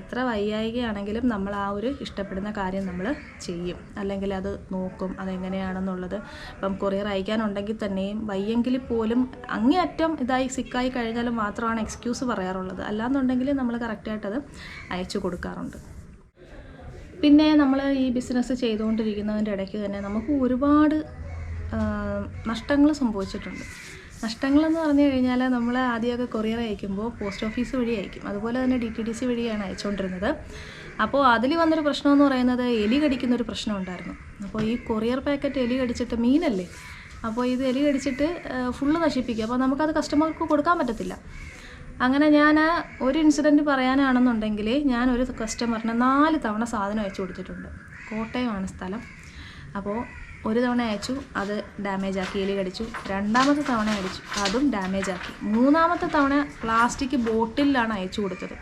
എത്ര വയ്യായികയാണെങ്കിലും നമ്മൾ ആ ഒരു ഇഷ്ടപ്പെടുന്ന കാര്യം നമ്മൾ ചെയ്യും. അല്ലെങ്കിൽ അത് നോക്കും അതെങ്ങനെയാണെന്നുള്ളത്. ഇപ്പം കൊറിയർ അയക്കാനുണ്ടെങ്കിൽ തന്നെയും വയ്യെങ്കിൽ പോലും അങ്ങേയറ്റം ഇതായി സിക്കായി കഴിഞ്ഞാലും മാത്രമാണ് എക്സ്ക്യൂസ് പറയാറുള്ളത്. അല്ലാന്നുണ്ടെങ്കിൽ നമ്മൾ കറക്റ്റായിട്ടത് അയച്ചു കൊടുക്കാറുണ്ട്. പിന്നെ നമ്മൾ ഈ ബിസിനസ് ചെയ്തുകൊണ്ടിരിക്കുന്നതിന്റെ ഇടയ്ക്ക് തന്നെ നമുക്ക് ഒരുപാട് നഷ്ടങ്ങൾ സംഭവിച്ചിട്ടുണ്ട്. നഷ്ടങ്ങളെന്ന് പറഞ്ഞു കഴിഞ്ഞാൽ നമ്മൾ ആദ്യമൊക്കെ കൊറിയർ അയക്കുമ്പോൾ പോസ്റ്റ് ഓഫീസ് വഴി അയക്കും. അതുപോലെ തന്നെ ഡി ടി ഡി സി വഴിയാണ് അയച്ചുകൊണ്ടിരുന്നത്. അപ്പോൾ അതിൽ വന്നൊരു പ്രശ്നം എന്ന് പറയുന്നത് എലി കടിക്കുന്നൊരു പ്രശ്നം ഉണ്ടായിരുന്നു. അപ്പോൾ ഈ കൊറിയർ പാക്കറ്റ് എലി കടിച്ചിട്ട് മീനല്ലേ? അപ്പോൾ ഇത് എലി കടിച്ചിട്ട് ഫുള്ള് നശിപ്പിക്കും. അപ്പോൾ നമുക്കത് കസ്റ്റമർക്ക് കൊടുക്കാൻ പറ്റത്തില്ല. അങ്ങനെ ഞാൻ ഒരു ഇൻസിഡന്റ് പറയാനാണെന്നുണ്ടെങ്കിൽ ഞാൻ ഒരു കസ്റ്റമറിന് നാല് തവണ സാധനം അയച്ചു കൊടുത്തിട്ടുണ്ട്. കോട്ടയമാണ് സ്ഥലം. അപ്പോൾ ഒരു തവണ അയച്ചു അത് ഡാമേജ് ആക്കി എലി കടിച്ചു. രണ്ടാമത്തെ തവണ അടിച്ചു അതും ഡാമേജ് ആക്കി. മൂന്നാമത്തെ തവണ പ്ലാസ്റ്റിക് ബോട്ടിലാണ് അയച്ചു കൊടുത്തത്.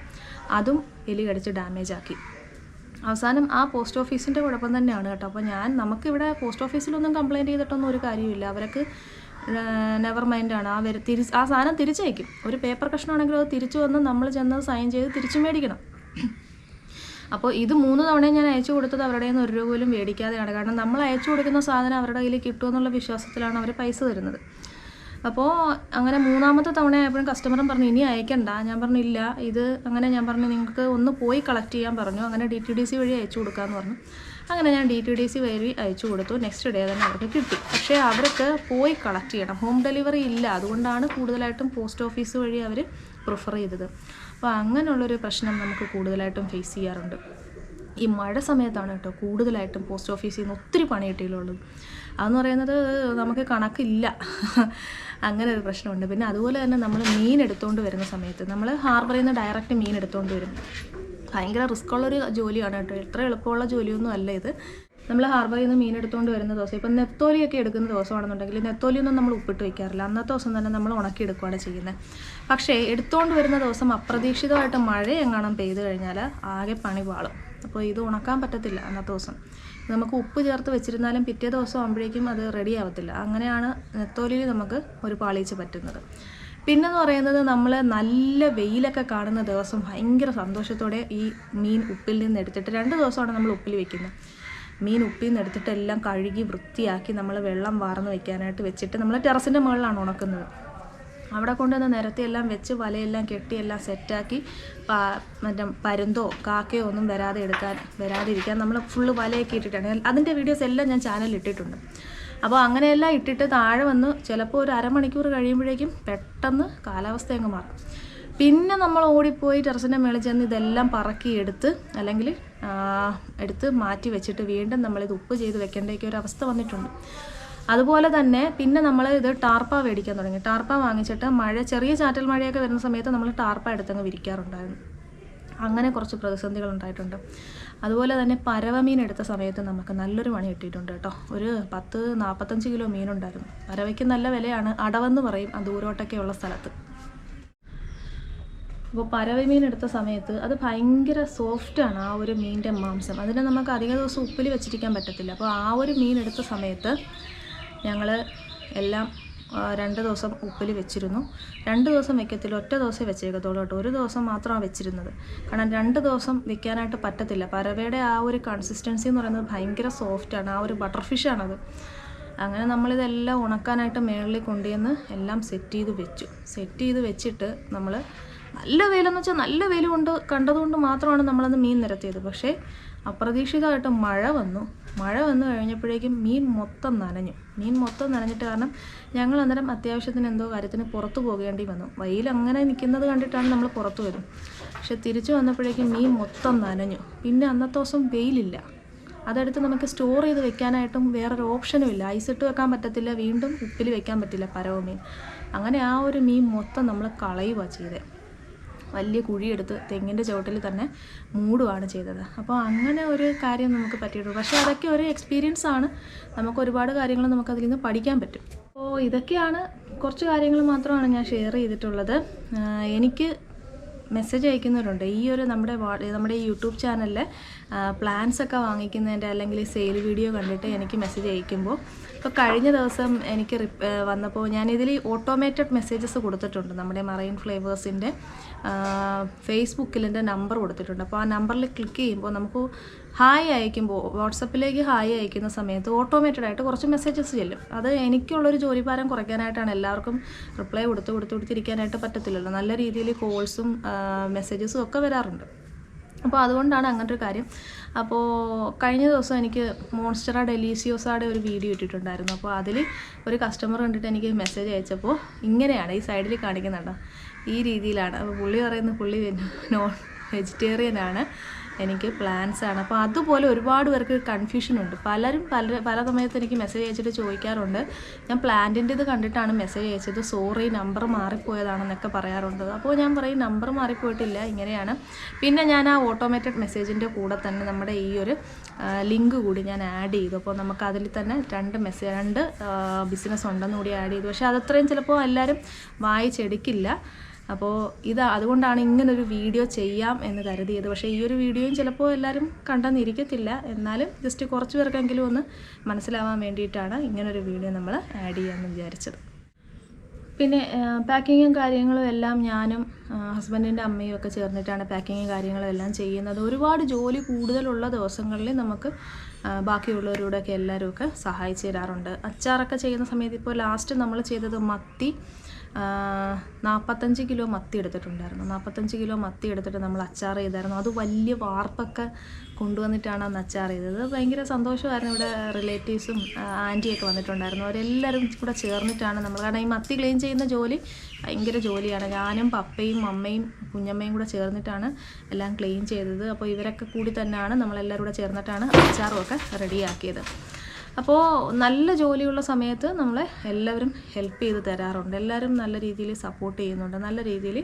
അതും എലി കടിച്ച് ഡാമേജ് ആക്കി. അവസാനം ആ പോസ്റ്റ് ഓഫീസിന്റെ കുഴപ്പം തന്നെയാണ് കേട്ടോ. അപ്പോൾ ഞാൻ നമുക്കിവിടെ പോസ്റ്റ് ഓഫീസിലൊന്നും കംപ്ലയിന്റ് ചെയ്തിട്ടൊന്നും ഒരു കാര്യമില്ല അവർക്ക് നെവർ മൈൻഡാണ് ആ വരെ തിരി ആ സാധനം തിരിച്ചയക്കും ഒരു പേപ്പർ കഷ്ണമാണെങ്കിലും അത് തിരിച്ചു വന്ന് നമ്മൾ ചെന്ന് സൈൻ ചെയ്ത് തിരിച്ചു മേടിക്കണം. അപ്പോൾ ഇത് മൂന്ന് തവണയും ഞാൻ അയച്ചു കൊടുത്തത് അവരുടെ നിന്ന് ഒരു രൂപ പോലും മേടിക്കാതെയാണ്. കാരണം നമ്മൾ അയച്ചു കൊടുക്കുന്ന സാധനം അവരുടെ കയ്യിൽ കിട്ടുമെന്നുള്ള വിശ്വാസത്തിലാണ് അവർ പൈസ തരുന്നത്. അപ്പോൾ അങ്ങനെ മൂന്നാമത്തെ തവണ ആയപ്പോഴും കസ്റ്റമറും പറഞ്ഞു ഇനി അയക്കണ്ട. ഞാൻ പറഞ്ഞു ഇല്ല ഇത് അങ്ങനെ ഞാൻ പറഞ്ഞു നിങ്ങൾക്ക് ഒന്ന് പോയി കളക്ട് ചെയ്യാൻ പറഞ്ഞു. അങ്ങനെ ഡി ടി ഡി സി വഴി അയച്ചു കൊടുക്കാമെന്ന് പറഞ്ഞു. അങ്ങനെ ഞാൻ ഡി ടി ഡി സി വഴി അയച്ചു കൊടുത്തു. നെക്സ്റ്റ് ഡേ തന്നെ അവർക്ക് കിട്ടി. പക്ഷേ അവർക്ക് പോയി കളക്ട് ചെയ്യണം. ഹോം ഡെലിവറി ഇല്ല. അതുകൊണ്ടാണ് കൂടുതലായിട്ടും പോസ്റ്റ് ഓഫീസ് വഴി അവർ പ്രിഫർ ചെയ്തത്. അപ്പോൾ അങ്ങനെയുള്ളൊരു പ്രശ്നം നമുക്ക് കൂടുതലായിട്ടും ഫേസ് ചെയ്യാറുണ്ട്. ഈ മഴ സമയത്താണ് കേട്ടോ കൂടുതലായിട്ടും പോസ്റ്റ് ഓഫീസിൽ നിന്ന് ഒത്തിരി പണി കിട്ടിയിട്ടുള്ളത്. അതെന്ന് പറയുന്നത് നമുക്ക് കണക്കില്ല. അങ്ങനെ ഒരു പ്രശ്നമുണ്ട്. പിന്നെ അതുപോലെ തന്നെ നമ്മൾ മീൻ എടുത്തുകൊണ്ട് വരുന്ന സമയത്ത് നമ്മൾ ഹാർബറിൽ നിന്ന് ഡയറക്റ്റ് മീൻ എടുത്തുകൊണ്ട് വരും. ഭയങ്കര റിസ്ക് ഉള്ളൊരു ജോലിയാണ് കേട്ടോ. എത്ര എളുപ്പമുള്ള ജോലിയൊന്നും അല്ല ഇത്. നമ്മൾ ഹാർബറിൽ നിന്ന് മീൻ എടുത്തുകൊണ്ട് വരുന്ന ദിവസം ഇപ്പം നെത്തോലിയൊക്കെ എടുക്കുന്ന ദിവസമാണെന്നുണ്ടെങ്കിൽ നെത്തോലിയൊന്നും നമ്മൾ ഉപ്പിട്ട് വയ്ക്കാറില്ല. അന്നത്തെ ദിവസം തന്നെ നമ്മൾ ഉണക്കി എടുക്കുകയാണ് ചെയ്യുന്നത്. പക്ഷേ എടുത്തുകൊണ്ട് വരുന്ന ദിവസം അപ്രതീക്ഷിതമായിട്ട് മഴ എങ്ങാനും പെയ്തു കഴിഞ്ഞാൽ ആകെ പണി പാളും. അപ്പോൾ ഇത് ഉണക്കാൻ പറ്റത്തില്ല അന്നത്തെ ദിവസം. നമുക്ക് ഉപ്പ് ചേർത്ത് വെച്ചിരുന്നാലും പിറ്റേ ദിവസം ആകുമ്പോഴേക്കും അത് റെഡി ആവത്തില്ല. അങ്ങനെയാണ് നെത്തോലിയിൽ നമുക്ക് ഒരു പാളീച്ച് പറ്റുന്നത്. പിന്നെന്ന് പറയുന്നത് നമ്മൾ നല്ല വെയിലൊക്കെ കാണുന്ന ദിവസം ഭയങ്കര സന്തോഷത്തോടെ ഈ മീൻ ഉപ്പിൽ നിന്ന് എടുത്തിട്ട് രണ്ട് ദിവസമാണ് നമ്മൾ ഉപ്പിൽ വെക്കുന്നത്. മീൻ ഉപ്പിൽ നിന്ന് എടുത്തിട്ട് എല്ലാം കഴുകി വൃത്തിയാക്കി നമ്മൾ വെള്ളം വാർന്ന് വെക്കാനായിട്ട് വെച്ചിട്ട് നമ്മൾ ടെറസിന്റെ മുകളിലാണ് ഉണക്കുന്നത്. അവിടെ കൊണ്ടുവന്ന് നിരത്തി എല്ലാം വെച്ച് വലയെല്ലാം കെട്ടി എല്ലാം സെറ്റാക്കി മറ്റേ പരുന്തോ കാക്കയോ ഒന്നും വരാതെ എടുക്കാൻ വരാതിരിക്കാൻ നമ്മൾ ഫുള്ള് വലയൊക്കെ ഇട്ടിട്ടാണ്. അതിന്റെ വീഡിയോസ് എല്ലാം ഞാൻ ചാനലിൽ ഇട്ടിട്ടുണ്ട്. അപ്പോൾ അങ്ങനെയെല്ലാം ഇട്ടിട്ട് താഴെ വന്ന് ചിലപ്പോൾ ഒരു അരമണിക്കൂർ കഴിയുമ്പോഴേക്കും പെട്ടെന്ന് കാലാവസ്ഥ അങ്ങ് മാറും. പിന്നെ നമ്മൾ ഓടിപ്പോയി ടെറസിന്റെ മേളിൽ ചെന്ന് ഇതെല്ലാം പറക്കി എടുത്ത് അല്ലെങ്കിൽ എടുത്ത് മാറ്റി വെച്ചിട്ട് വീണ്ടും നമ്മളിത് ഉപ്പ് ചെയ്ത് വെക്കേണ്ടതൊക്കെ ഒരു അവസ്ഥ വന്നിട്ടുണ്ട്. അതുപോലെ തന്നെ പിന്നെ നമ്മൾ ഇത് ടാർപ്പ മേടിക്കാൻ തുടങ്ങി. ടാർപ്പ വാങ്ങിച്ചിട്ട് മഴ ചെറിയ ചാറ്റൽ മഴയൊക്കെ വരുന്ന സമയത്ത് നമ്മൾ ടാർപ്പ എടുത്തങ്ങ് വിരിക്കാറുണ്ടായിരുന്നു. അങ്ങനെ കുറച്ച് പ്രതിസന്ധികൾ ഉണ്ടായിട്ടുണ്ട്. അതുപോലെ തന്നെ പരവമീൻ എടുത്ത സമയത്ത് നമുക്ക് നല്ലൊരു പണി കിട്ടിയിട്ടുണ്ട് കേട്ടോ. ഒരു പത്ത് നാൽപ്പത്തഞ്ച് കിലോ മീനുണ്ടായിരുന്നു പരവയ്ക്ക് നല്ല വിലയാണ്. അടവെന്ന് പറയും ആ ദൂരോട്ടൊക്കെയുള്ള സ്ഥലത്ത്. അപ്പോൾ പരവമീൻ എടുത്ത സമയത്ത് അത് ഭയങ്കര സോഫ്റ്റാണ് ആ ഒരു മീനിന്റെ മാംസം. അതിനെ നമുക്ക് അധിക ദിവസം ഉപ്പിൽ വെച്ചിരിക്കാൻ പറ്റത്തില്ല. അപ്പോൾ ആ ഒരു മീൻ എടുത്ത സമയത്ത് ഞങ്ങൾ എല്ലാം രണ്ട് ദിവസം ഉപ്പിൽ വെച്ചിരുന്നു. രണ്ട് ദിവസം വെക്കത്തില്ല ഒറ്റ ദിവസം വെച്ചേക്കത്തുള്ളൂ കേട്ടോ. ഒരു ദിവസം മാത്രമാണ് വെച്ചിരുന്നത്. കാരണം രണ്ട് ദിവസം വെക്കാനായിട്ട് പറ്റത്തില്ല. പരവയുടെ ആ ഒരു കൺസിസ്റ്റൻസി എന്ന് പറയുന്നത് ഭയങ്കര സോഫ്റ്റാണ് ആ ഒരു ബട്ടർ ഫിഷാണത് അങ്ങനെ നമ്മളിതെല്ലാം ഉണക്കാനായിട്ട് മേളിൽ കൊണ്ടുവന്ന് എല്ലാം സെറ്റ് ചെയ്ത് വെച്ചു. സെറ്റ് ചെയ്ത് വെച്ചിട്ട് നമ്മൾ നല്ല വെയിലെന്ന് വെച്ചാൽ നല്ല വെയിൽ കൊണ്ട് കണ്ടതുകൊണ്ട് മാത്രമാണ് നമ്മളത് മീൻ നിരത്തിയത്. പക്ഷേ അപ്രതീക്ഷിതമായിട്ട് മഴ വന്നു. മഴ വന്നു കഴിഞ്ഞപ്പോഴേക്കും മീൻ മൊത്തം നനഞ്ഞു. മീൻ മൊത്തം നനഞ്ഞിട്ട് കാരണം ഞങ്ങൾ അന്നേരം അത്യാവശ്യത്തിന് എന്തോ കാര്യത്തിന് പുറത്ത് പോകേണ്ടി വന്നു. വെയിൽ അങ്ങനെ നിൽക്കുന്നത് കണ്ടിട്ടാണ് നമ്മൾ പുറത്ത് വരും പക്ഷെ തിരിച്ചു വന്നപ്പോഴേക്കും മീൻ മൊത്തം നനഞ്ഞു. പിന്നെ അന്നത്തെ ദിവസം വെയിലില്ല. അതെടുത്ത് നമുക്ക് സ്റ്റോർ ചെയ്ത് വെക്കാനായിട്ടും വേറൊരു ഓപ്ഷനും ഇല്ല. ഐസിട്ട് വെക്കാൻ പറ്റത്തില്ല. വീണ്ടും ഉപ്പിൽ വെക്കാൻ പറ്റില്ല പരവ മീൻ അങ്ങനെ ആ ഒരു മീൻ മൊത്തം നമ്മൾ കളയുക ചെയ്തത് വലിയ കുഴിയെടുത്ത് തെങ്ങിന്റെ ചുവട്ടിൽ തന്നെ മൂടുകയാണ് ചെയ്തത്. അപ്പോൾ അങ്ങനെ ഒരു കാര്യം നമുക്ക് പറ്റിയിട്ടുള്ളൂ പക്ഷേ അതൊക്കെ ഒരു എക്സ്പീരിയൻസ് ആണ്. നമുക്ക് ഒരുപാട് കാര്യങ്ങൾ നമുക്ക് അതിൽ നിന്ന് പഠിക്കാൻ പറ്റും. അപ്പോൾ ഇതൊക്കെയാണ് കുറച്ച് കാര്യങ്ങൾ മാത്രമാണ് ഞാൻ ഷെയർ ചെയ്തിട്ടുള്ളത്. എനിക്ക് മെസ്സേജ് അയക്കുന്നവരുണ്ട്. ഈ ഒരു നമ്മുടെ നമ്മുടെ ഈ യൂട്യൂബ് ചാനലിലെ പ്ലാൻസ് ഒക്കെ വാങ്ങിക്കുന്നതിന്റെ അല്ലെങ്കിൽ സെയിൽ വീഡിയോ കണ്ടിട്ട് എനിക്ക് മെസ്സേജ് അയക്കുമ്പോൾ ഇപ്പോൾ കഴിഞ്ഞ ദിവസം എനിക്ക് വന്നപ്പോൾ ഞാനിതിൽ ഓട്ടോമേറ്റഡ് മെസ്സേജസ് കൊടുത്തിട്ടുണ്ട് നമ്മുടെ മറൈൻ ഫ്ലേവേഴ്സിന്റെ ഫേസ്ബുക്കിൽ എന്റെ നമ്പർ കൊടുത്തിട്ടുണ്ട്. അപ്പോൾ ആ നമ്പറിൽ ക്ലിക്ക് ചെയ്യുമ്പോൾ നമുക്ക് ഹായ് അയക്കുമ്പോൾ വാട്സപ്പിലേക്ക് ഹായ് അയക്കുന്ന സമയത്ത് ഓട്ടോമേറ്റഡ് ആയിട്ട് കുറച്ച് മെസ്സേജസ് ചെല്ലും. അത് എനിക്കുള്ളൊരു ജോലിഭാരം കുറയ്ക്കാനായിട്ടാണ് എല്ലാവർക്കും റിപ്ലൈ കൊടുത്ത് കൊടുത്ത് കൊടുത്തിരിക്കാനായിട്ട് പറ്റത്തില്ലല്ലോ. നല്ല രീതിയിൽ കോൾസും മെസ്സേജസും ഒക്കെ വരാറുണ്ട്. അപ്പോൾ അതുകൊണ്ടാണ് അങ്ങനത്തെ ഒരു കാര്യം. അപ്പോൾ കഴിഞ്ഞ ദിവസം എനിക്ക് മോൺസ്റ്ററ ഡെലീസിയോസാടെ ഒരു വീഡിയോ ഇട്ടിട്ടുണ്ടായിരുന്നു. അപ്പോൾ അതിൽ ഒരു കസ്റ്റമർ കണ്ടിട്ട് എനിക്ക് മെസ്സേജ് അയച്ചപ്പോൾ ഇങ്ങനെയാണ് ഈ സൈഡിൽ കാണിക്കുന്നുണ്ടോ ഈ രീതിയിലാണ്. അപ്പോൾ പുള്ളി പറയുന്നത് പുള്ളി നോൺ വെജിറ്റേറിയൻ ആണ്. എനിക്ക് പ്ലാൻസ് ആണ്. അപ്പോൾ അതുപോലെ ഒരുപാട് പേർക്ക് കൺഫ്യൂഷൻ ഉണ്ട്. പലരും പല പല സമയത്ത് എനിക്ക് മെസ്സേജ് അയച്ചിട്ട് ചോദിക്കാറുണ്ട്. ഞാൻ പ്ലാന്റിന്റെ ഇത് കണ്ടിട്ടാണ് മെസ്സേജ് അയച്ചത്. സോറി നമ്പർ മാറിപ്പോയതാണെന്നൊക്കെ പറയാറുണ്ട്. അപ്പോൾ ഞാൻ പറയും നമ്പർ മാറിപ്പോയിട്ടില്ല. ഇങ്ങനെയാണ്. പിന്നെ ഞാൻ ആ ഓട്ടോമേറ്റഡ് മെസ്സേജിന്റെ കൂടെ തന്നെ നമ്മുടെ ഈ ഒരു ലിങ്ക് കൂടി ഞാൻ ആഡ് ചെയ്തു. അപ്പോൾ നമുക്ക് അതിൽ തന്നെ രണ്ട് മെസ്സേജ് രണ്ട് ബിസിനസ് ഉണ്ടെന്ന് കൂടി ആഡ് ചെയ്തു. പക്ഷേ അതത്രയും ചിലപ്പോൾ എല്ലാവരും വായിച്ചെടുക്കില്ല. അപ്പോൾ ഇത് അതുകൊണ്ടാണ് ഇങ്ങനൊരു വീഡിയോ ചെയ്യാം എന്ന് കരുതിയത്. പക്ഷേ ഈ ഒരു വീഡിയോയും ചിലപ്പോൾ എല്ലാവരും കണ്ടെന്നിരിക്കത്തില്ല. എന്നാലും ജസ്റ്റ് കുറച്ച് പേർക്കെങ്കിലും ഒന്ന് മനസ്സിലാവാൻ വേണ്ടിയിട്ടാണ് ഇങ്ങനൊരു വീഡിയോ നമ്മൾ ആഡ് ചെയ്യാമെന്ന് വിചാരിച്ചത്. പിന്നെ പാക്കിങ്ങും കാര്യങ്ങളും എല്ലാം ഞാനും ഹസ്ബൻഡിന്റെ അമ്മയും ഒക്കെ ചേർന്നിട്ടാണ് പാക്കിങ്ങും കാര്യങ്ങളും എല്ലാം ചെയ്യുന്നത്. ഒരുപാട് ജോലി കൂടുതലുള്ള ദിവസങ്ങളിൽ നമുക്ക് ബാക്കിയുള്ളവരോടൊക്കെ എല്ലാവരും ഒക്കെ സഹായിച്ചു തരാറുണ്ട്. അച്ചാറൊക്കെ ചെയ്യുന്ന സമയത്ത് ഇപ്പോൾ ലാസ്റ്റ് നമ്മൾ ചെയ്തത് മത്തി നാൽപ്പത്തഞ്ച് കിലോ മത്തി എടുത്തിട്ടുണ്ടായിരുന്നു. നാൽപ്പത്തഞ്ച് കിലോ മത്തി എടുത്തിട്ട് നമ്മൾ അച്ചാർ ചെയ്തായിരുന്നു. അത് വലിയ വാർപ്പൊക്കെ കൊണ്ടുവന്നിട്ടാണ് അന്ന് അച്ചാർ ചെയ്തത്. ഭയങ്കര സന്തോഷമായിരുന്നു. ഇവിടെ റിലേറ്റീവ്സും ആന്റിയൊക്കെ വന്നിട്ടുണ്ടായിരുന്നു. അവരെല്ലാവരും കൂടെ ചേർന്നിട്ടാണ് നമ്മൾ കാരണം ഈ മത്തി ക്ലീൻ ചെയ്യുന്ന ജോലി ഭയങ്കര ജോലിയാണ്. ഞാനും പപ്പയും അമ്മയും കുഞ്ഞമ്മയും കൂടെ ചേർന്നിട്ടാണ് എല്ലാം ക്ലീൻ ചെയ്തത്. അപ്പോൾ ഇവരൊക്കെ കൂടി തന്നെയാണ് നമ്മളെല്ലാവരും കൂടെ ചേർന്നിട്ടാണ് അച്ചാറും ഒക്കെ റെഡിയാക്കിയത് അപ്പോൾ നല്ല ജോലിയുള്ള സമയത്ത് നമ്മളെ എല്ലാവരും ഹെൽപ്പ് ചെയ്ത് തരാറുണ്ട്. എല്ലാവരും നല്ല രീതിയിൽ സപ്പോർട്ട് ചെയ്യുന്നുണ്ട്. നല്ല രീതിയിൽ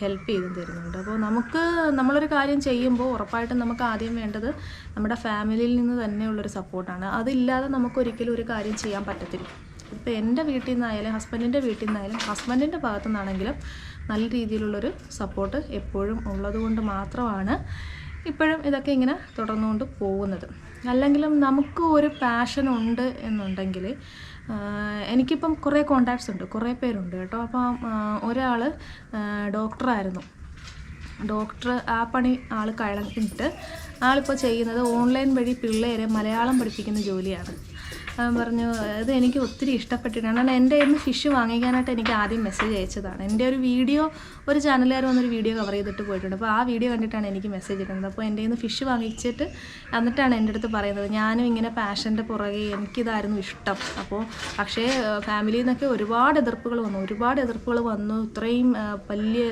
ഹെൽപ്പ് ചെയ്തും തരുന്നുണ്ട്. അപ്പോൾ നമുക്ക് നമ്മളൊരു കാര്യം ചെയ്യുമ്പോൾ ഉറപ്പായിട്ടും നമുക്ക് ആദ്യം വേണ്ടത് നമ്മുടെ ഫാമിലിയിൽ നിന്ന് തന്നെയുള്ളൊരു സപ്പോർട്ടാണ് അതില്ലാതെ നമുക്ക് ഒരിക്കലും ഒരു കാര്യം ചെയ്യാൻ പറ്റത്തില്ല. ഇപ്പോൾ എന്റെ വീട്ടിൽ നിന്നായാലും ഹസ്ബൻഡിന്റെ വീട്ടിൽ നിന്നായാലും ഹസ്ബൻഡിന്റെ ഭാഗത്തു നിന്നാണെങ്കിലും നല്ല രീതിയിലുള്ളൊരു സപ്പോർട്ട് എപ്പോഴും ഉള്ളതുകൊണ്ട് മാത്രമാണ് ഇപ്പോഴും ഇതൊക്കെ ഇങ്ങനെ തുടർന്നുകൊണ്ട് പോകുന്നത്. അല്ലെങ്കിലും നമുക്ക് ഒരു പാഷൻ ഉണ്ട് എന്നുണ്ടെങ്കിൽ എനിക്കിപ്പം കുറേ കോണ്ടാക്ട്സ് ഉണ്ട് കുറേ പേരുണ്ട് കേട്ടോ. അപ്പം ഒരാൾ ഡോക്ടറായിരുന്നു. ഡോക്ടർ ആ പണി ആൾ കഴിഞ്ഞിട്ട് ആളിപ്പോൾ ചെയ്യുന്നത് ഓൺലൈൻ വഴി പിള്ളേരെ മലയാളം പഠിപ്പിക്കുന്ന ജോലിയാണ്. പറഞ്ഞു ഇത് എനിക്ക് ഒത്തിരി ഇഷ്ടപ്പെട്ടിട്ടുണ്ട്. കാരണം എന്റെ നിന്ന് ഫിഷ് വാങ്ങിക്കാനായിട്ട് എനിക്ക് ആദ്യം മെസ്സേജ് അയച്ചതാണ്. എന്റെ ഒരു വീഡിയോ ഒരു ചാനലുകാർ വന്നൊരു വീഡിയോ കവർ ചെയ്തിട്ട് പോയിട്ടുണ്ട്. അപ്പോൾ ആ വീഡിയോ കണ്ടിട്ടാണ് എനിക്ക് മെസ്സേജ് ഇടുന്നത്. അപ്പോൾ എന്റെ നിന്ന് ഫിഷ് വാങ്ങിച്ചിട്ട് എന്നിട്ടാണ് എന്റെ അടുത്ത് പറയുന്നത്. ഞാനും ഇങ്ങനെ പാഷന്റെ പുറകെ എനിക്കിതായിരുന്നു ഇഷ്ടം. അപ്പോൾ പക്ഷേ ഫാമിലിയിൽ നിന്നൊക്കെ ഒരുപാട് എതിർപ്പുകൾ വന്നു. ഒരുപാട് എതിർപ്പുകൾ വന്നു. ഇത്രയും വലിയ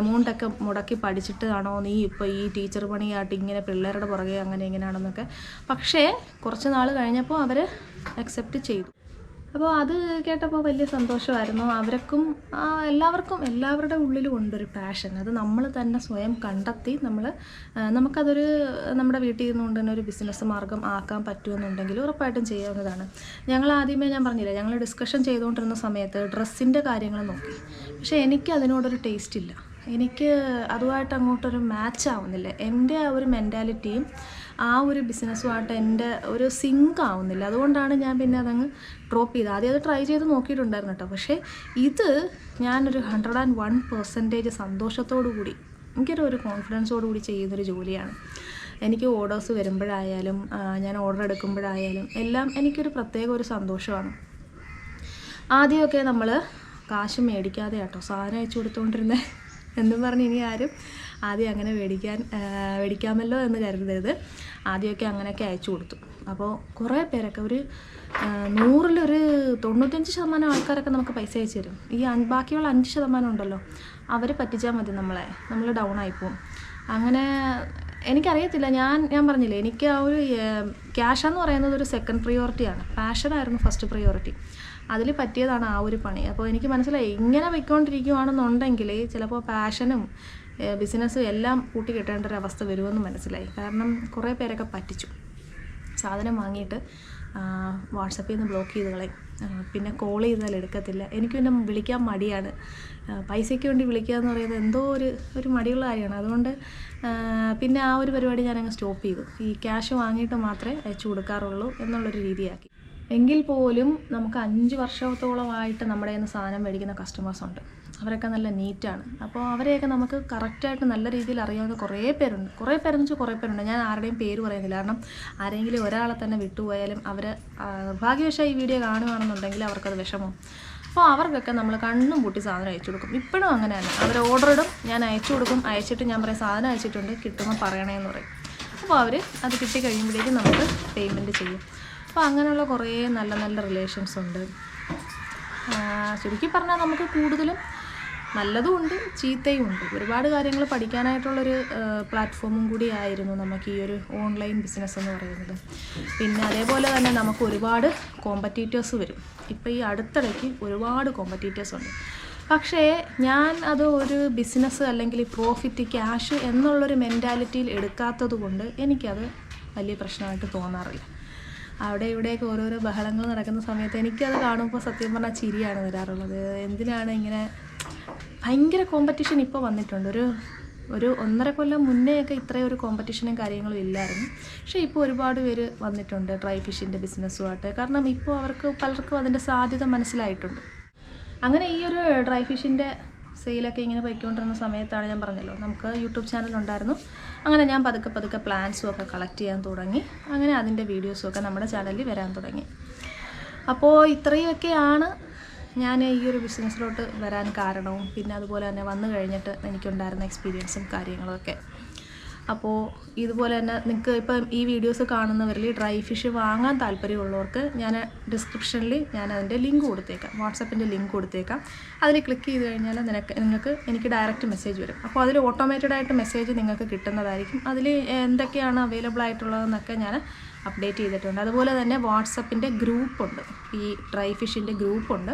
എമൗണ്ടൊക്കെ മുടക്കി പഠിച്ചിട്ടാണോ നീ ഇപ്പോൾ ഈ ടീച്ചർ പണിയായിട്ട് ഇങ്ങനെ പിള്ളേരുടെ പുറകെ അങ്ങനെ ഇങ്ങനെയാണെന്നൊക്കെ പക്ഷേ കുറച്ച് നാൾ കഴിഞ്ഞപ്പോൾ അവർ അക്സെപ്റ്റ് ചെയ്തു. അപ്പോൾ അത് കേട്ടപ്പോൾ വലിയ സന്തോഷമായിരുന്നു. അവർക്കും എല്ലാവർക്കും എല്ലാവരുടെ ഉള്ളിലും ഉണ്ടൊരു പാഷൻ അത് നമ്മൾ തന്നെ സ്വയം കണ്ടെത്തി നമ്മൾ നമുക്കതൊരു നമ്മുടെ വീട്ടിൽ നിന്നുകൊണ്ട് തന്നെ ഒരു ബിസിനസ് മാർഗം ആക്കാൻ പറ്റുമെന്നുണ്ടെങ്കിൽ ഉറപ്പായിട്ടും ചെയ്യാവുന്നതാണ്. ഞങ്ങൾ ആദ്യമേ ഞാൻ പറഞ്ഞില്ല ഞങ്ങൾ ഡിസ്കഷൻ ചെയ്തുകൊണ്ടിരുന്ന സമയത്ത് ഡ്രസ്സിന്റെ കാര്യങ്ങൾ നോക്കി. പക്ഷേ എനിക്ക് അതിനോടൊരു ടേസ്റ്റ് ഇല്ല. എനിക്ക് അതുമായിട്ട് അങ്ങോട്ടൊരു മാച്ച് ആവുന്നില്ല. എന്റെ ആ ഒരു മെന്റാലിറ്റിയും ആ ഒരു ബിസിനസ്സുമായിട്ട് എന്റെ ഒരു സിങ്ക് ആവുന്നില്ല. അതുകൊണ്ടാണ് ഞാൻ പിന്നെ അതങ്ങ് ഡ്രോപ്പ് ചെയ്ത് ആദ്യം അത് ട്രൈ ചെയ്ത് നോക്കിയിട്ടുണ്ടായിരുന്നു കേട്ടോ. പക്ഷേ ഇത് ഞാനൊരു ഹൺഡ്രഡ് ആൻഡ് വൺ പെർസെന്റേജ് സന്തോഷത്തോടു കൂടി എനിക്കൊരു ഒരു കോൺഫിഡൻസോടു കൂടി ചെയ്യുന്നൊരു ജോലിയാണ്. എനിക്ക് ഓർഡേഴ്സ് വരുമ്പോഴായാലും ഞാൻ ഓർഡർ എടുക്കുമ്പോഴായാലും എല്ലാം എനിക്കൊരു പ്രത്യേക ഒരു സന്തോഷമാണ്. ആദ്യമൊക്കെ നമ്മൾ കാശ് മേടിക്കാതെ കേട്ടോ സാധനം അയച്ചു കൊടുത്തുകൊണ്ടിരുന്നത് എന്നും പറഞ്ഞ് ഇനി ആരും ആദ്യം അങ്ങനെ മേടിക്കാൻ മേടിക്കാമല്ലോ എന്ന് കരുതരുത്. ആദ്യമൊക്കെ അങ്ങനെയൊക്കെ അയച്ചു കൊടുത്തു. അപ്പോൾ കുറേ പേരൊക്കെ ഒരു നൂറിലൊരു തൊണ്ണൂറ്റഞ്ച് ശതമാനം ആൾക്കാരൊക്കെ നമുക്ക് പൈസ അയച്ചു തരും. ഈ ബാക്കിയുള്ള അഞ്ച് ശതമാനം ഉണ്ടല്ലോ അവർ പറ്റിച്ചാൽ മതി നമ്മളെ. നമ്മൾ ഡൗൺ ആയിപ്പോവും അങ്ങനെ എനിക്കറിയത്തില്ല ഞാൻ ഞാൻ പറഞ്ഞില്ലേ എനിക്ക് ആ ഒരു ക്യാഷ് എന്ന് പറയുന്നത് ഒരു സെക്കൻഡ് പ്രിയോറിറ്റിയാണ് പാഷനായിരുന്നു ഫസ്റ്റ് പ്രിയോറിറ്റി അതിൽ പറ്റിയതാണ് ആ ഒരു പണി. അപ്പോൾ എനിക്ക് മനസ്സിലായി ഇങ്ങനെ പോയിക്കൊണ്ടിരിക്കുകയാണെന്നുണ്ടെങ്കിൽ ചിലപ്പോൾ പാഷനും ബിസിനസ്സും എല്ലാം കൂട്ടി കിട്ടേണ്ട ഒരു അവസ്ഥ വരുമെന്ന് മനസ്സിലായി. കാരണം കുറേ പേരൊക്കെ പറ്റിച്ചു. സാധനം വാങ്ങിയിട്ട് വാട്സപ്പിൽ നിന്ന് ബ്ലോക്ക് ചെയ്ത് കളയും. പിന്നെ കോൾ ചെയ്താൽ എടുക്കത്തില്ല. എനിക്ക് പിന്നെ വിളിക്കാൻ മടിയാണ്. പൈസയ്ക്ക് വേണ്ടി വിളിക്കുക എന്ന് പറയുന്നത് എന്തോ ഒരു ഒരു മടിയുള്ള കാര്യമാണ്. അതുകൊണ്ട് പിന്നെ ആ ഒരു പരിപാടി ഞാനങ്ങ് സ്റ്റോപ്പ് ചെയ്തു. ഈ ക്യാഷ് വാങ്ങിയിട്ട് മാത്രമേ അയച്ചു കൊടുക്കാറുള്ളൂ എന്നുള്ളൊരു രീതിയാക്കി. എങ്കിൽ പോലും നമുക്ക് അഞ്ച് വർഷത്തോളമായിട്ട് നമ്മുടെ കയ്യിൽ നിന്ന് സാധനം മേടിക്കുന്ന കസ്റ്റമേഴ്സ് ഉണ്ട്. അവരൊക്കെ നല്ല നീറ്റാണ്. അപ്പോൾ അവരെയൊക്കെ നമുക്ക് കറക്റ്റായിട്ട് നല്ല രീതിയിൽ അറിയാവുന്ന കുറേ പേരുണ്ട്. കുറേ പേരെന്ന് വെച്ചാൽ കുറേ പേരുണ്ട്. ഞാൻ ആരുടെയും പേര് പറയുന്നില്ല. കാരണം ആരെങ്കിലും ഒരാളെ തന്നെ വിട്ടുപോയാലും അവർ ഭാഗ്യവശാൽ ഈ വീഡിയോ കാണുകയാണെന്നുണ്ടെങ്കിൽ അവർക്കത് വിഷമം. അപ്പോൾ അവർക്കൊക്കെ നമ്മൾ കണ്ണും പൂട്ടി സാധനം അയച്ചു കൊടുക്കും. ഇപ്പോഴും അങ്ങനെ തന്നെ. അവർ ഓർഡർ ഇടും ഞാൻ അയച്ചു കൊടുക്കും. അയച്ചിട്ട് ഞാൻ പറയും സാധനം അയച്ചിട്ടുണ്ട് കിട്ടുമ്പോൾ പറയണേന്ന് പറയും. അപ്പോൾ അവർ അത് കിട്ടിക്കഴിയുമ്പോഴേക്കും നമുക്ക് പേയ്മെന്റ് ചെയ്യും. അപ്പോൾ അങ്ങനെയുള്ള കുറേ നല്ല നല്ല റിലേഷൻസ് ഉണ്ട്. ചുരുക്കി പറഞ്ഞാൽ നമുക്ക് കൂടുതലും നല്ലതും ഉണ്ട് ചീത്തയും ഉണ്ട്. ഒരുപാട് കാര്യങ്ങൾ പഠിക്കാനായിട്ടുള്ളൊരു പ്ലാറ്റ്ഫോമും കൂടി ആയിരുന്നു നമുക്ക് ഈ ഒരു ഓൺലൈൻ ബിസിനസ് എന്ന് പറയുന്നത്. പിന്നെ അതേപോലെ തന്നെ നമുക്ക് ഒരുപാട് കോമ്പറ്റീറ്റേഴ്സ് വരും. ഇപ്പോൾ ഈ അടുത്തിടയ്ക്ക് ഒരുപാട് കോമ്പറ്റീറ്റേഴ്സ് ഉണ്ട്. പക്ഷേ ഞാൻ അത് ഒരു ബിസിനസ് അല്ലെങ്കിൽ പ്രോഫിറ്റ് ക്യാഷ് എന്നുള്ളൊരു മെന്റാലിറ്റിയിൽ എടുക്കാത്തത് കൊണ്ട് എനിക്കത് വലിയ പ്രശ്നമായിട്ട് തോന്നാറില്ല. അവിടെ ഇവിടെയൊക്കെ ഓരോരോ ബഹളങ്ങൾ നടക്കുന്ന സമയത്ത് എനിക്കത് കാണുമ്പോൾ സത്യം പറഞ്ഞാൽ ചിരിയാണ് വരാറുള്ളത്. എന്തിനാണ് ഇങ്ങനെ ഭയങ്കര കോമ്പറ്റീഷൻ ഇപ്പോൾ വന്നിട്ടുണ്ട്. ഒരു ഒരു ഒന്നര കൊല്ലം മുന്നേയൊക്കെ ഇത്രയും ഒരു കോമ്പറ്റീഷനും കാര്യങ്ങളും ഇല്ലായിരുന്നു. പക്ഷേ ഇപ്പോൾ ഒരുപാട് പേര് വന്നിട്ടുണ്ട് ഡ്രൈ ഫിഷിന്റെ ബിസിനസ്സുമായിട്ട് കാരണം ഇപ്പോൾ അവർക്ക് പലർക്കും അതിന്റെ സാധ്യത മനസ്സിലായിട്ടുണ്ട്. അങ്ങനെ ഈ ഒരു ഡ്രൈ ഫിഷിന്റെ സെയിലൊക്കെ ഇങ്ങനെ പോയിക്കൊണ്ടിരുന്ന സമയത്താണ് ഞാൻ പറഞ്ഞല്ലോ നമുക്ക് യൂട്യൂബ് ചാനൽ ഉണ്ടായിരുന്നു. അങ്ങനെ ഞാൻ പതുക്കെ പതുക്കെ പ്ലാൻസും ഒക്കെ കളക്ട് ചെയ്യാൻ തുടങ്ങി. അങ്ങനെ അതിന്റെ വീഡിയോസും ഒക്കെ നമ്മുടെ ചാനലിൽ വരാൻ തുടങ്ങി. അപ്പോൾ ഇത്രയൊക്കെയാണ് ഞാൻ ഈ ഒരു ബിസിനസ്സിലോട്ട് വരാൻ കാരണവും പിന്നെ അതുപോലെ തന്നെ വന്നു കഴിഞ്ഞിട്ട് എനിക്കുണ്ടായിരുന്ന എക്സ്പീരിയൻസും കാര്യങ്ങളൊക്കെ അപ്പോൾ ഇതുപോലെ തന്നെ നിങ്ങൾക്ക് ഇപ്പം ഈ വീഡിയോസ് കാണുന്നവരിൽ ഡ്രൈ ഫിഷ് വാങ്ങാൻ താല്പര്യമുള്ളവർക്ക് ഞാൻ ഡിസ്ക്രിപ്ഷനിൽ ഞാൻ അതിന്റെ ലിങ്ക് കൊടുത്തേക്കാം. വാട്സപ്പിന്റെ ലിങ്ക് കൊടുത്തേക്കാം. അതിൽ ക്ലിക്ക് ചെയ്ത് കഴിഞ്ഞാൽ നിനക്ക് നിങ്ങൾക്ക് എനിക്ക് ഡയറക്റ്റ് മെസ്സേജ് വരും. അപ്പോൾ അതിൽ ഓട്ടോമേറ്റഡ് ആയിട്ട് മെസ്സേജ് നിങ്ങൾക്ക് കിട്ടുന്നതായിരിക്കും. അതിൽ എന്തൊക്കെയാണ് അവൈലബിൾ ആയിട്ടുള്ളതെന്നൊക്കെ ഞാൻ അപ്ഡേറ്റ് ചെയ്തിട്ടുണ്ട്. അതുപോലെ തന്നെ വാട്സപ്പിന്റെ ഗ്രൂപ്പുണ്ട്. ഈ ഡ്രൈ ഫിഷിന്റെ ഗ്രൂപ്പുണ്ട്.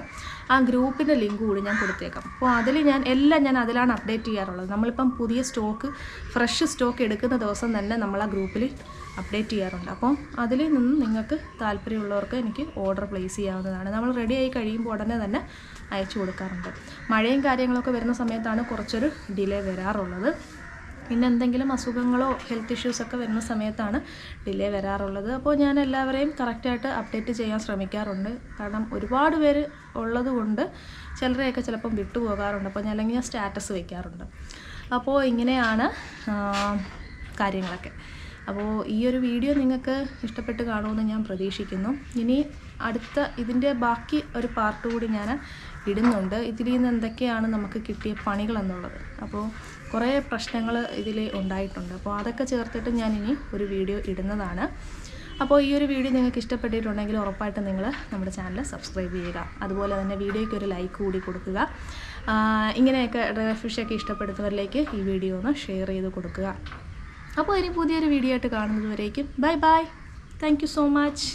ആ ഗ്രൂപ്പിന്റെ ലിങ്ക് കൂടി ഞാൻ കൊടുത്തേക്കാം. അപ്പോൾ അതിൽ ഞാൻ എല്ലാം ഞാൻ അതിലാണ് അപ്ഡേറ്റ് ചെയ്യാറുള്ളത്. നമ്മളിപ്പം പുതിയ സ്റ്റോക്ക് ഫ്രഷ് സ്റ്റോക്ക് എടുക്കുന്ന ദിവസം തന്നെ നമ്മൾ ആ ഗ്രൂപ്പിൽ അപ്ഡേറ്റ് ചെയ്യാറുണ്ട്. അപ്പം അതിൽ നിന്ന് നിങ്ങൾക്ക് താല്പര്യമുള്ളവർക്ക് എനിക്ക് ഓർഡർ പ്ലേസ് ചെയ്യാവുന്നതാണ്. നമ്മൾ റെഡി ആയി കഴിയുമ്പോൾ ഉടനെ തന്നെ അയച്ചു കൊടുക്കാറുണ്ട്. മഴയും കാര്യങ്ങളൊക്കെ വരുന്ന സമയത്താണ് കുറച്ചൊരു ഡിലേ വരാറുള്ളത്. പിന്നെ എന്തെങ്കിലും അസുഖങ്ങളോ ഹെൽത്ത് ഇഷ്യൂസൊക്കെ വരുന്ന സമയത്താണ് ഡിലേ വരാറുള്ളത്. അപ്പോൾ ഞാൻ എല്ലാവരെയും കറക്റ്റായിട്ട് അപ്ഡേറ്റ് ചെയ്യാൻ ശ്രമിക്കാറുണ്ട്. കാരണം ഒരുപാട് പേര് ഉള്ളതുകൊണ്ട് ചിലരെയൊക്കെ ചിലപ്പം വിട്ടുപോകാറുണ്ട് അപ്പോൾ ഞാൻ അല്ലെങ്കിൽ ഞാൻ സ്റ്റാറ്റസ് വയ്ക്കാറുണ്ട് അപ്പോൾ ഇങ്ങനെയാണ് കാര്യങ്ങളൊക്കെ. അപ്പോൾ ഈ ഒരു വീഡിയോ നിങ്ങൾക്ക് ഇഷ്ടപ്പെട്ട് കാണുമെന്ന് ഞാൻ പ്രതീക്ഷിക്കുന്നു. ഇനി അടുത്ത ഇതിന്റെ ബാക്കി ഒരു പാർട്ട് കൂടി ഞാൻ ഇടുന്നുണ്ട്. ഇതിൽ നിന്ന് എന്തൊക്കെയാണ് നമുക്ക് കിട്ടിയ പണികളെന്നുള്ളത് അപ്പോൾ കുറേ പ്രശ്നങ്ങൾ ഇതിൽ ഉണ്ടായിട്ടുണ്ട്. അപ്പോൾ അതൊക്കെ ചേർത്തിട്ട് ഞാൻ ഇനി ഒരു വീഡിയോ ഇടുന്നതാണ്. അപ്പോൾ ഈ ഒരു വീഡിയോ നിങ്ങൾക്ക് ഇഷ്ടപ്പെട്ടിട്ടുണ്ടെങ്കിൽ ഉറപ്പായിട്ടും നിങ്ങൾ നമ്മുടെ ചാനൽ സബ്സ്ക്രൈബ് ചെയ്യുക. അതുപോലെ തന്നെ വീഡിയോയ്ക്ക് ഒരു ലൈക്ക് കൂടി കൊടുക്കുക. ഇങ്ങനെയൊക്കെ ഡ്രൈ ഫിഷൊക്കെ ഇഷ്ടപ്പെടുന്നവരിലേക്ക് ഈ വീഡിയോ ഒന്ന് ഷെയർ ചെയ്ത് കൊടുക്കുക. അപ്പോൾ ഇനി പുതിയൊരു വീഡിയോ ആയിട്ട് കാണുന്നതുവരേക്കും bye bye. Thank so much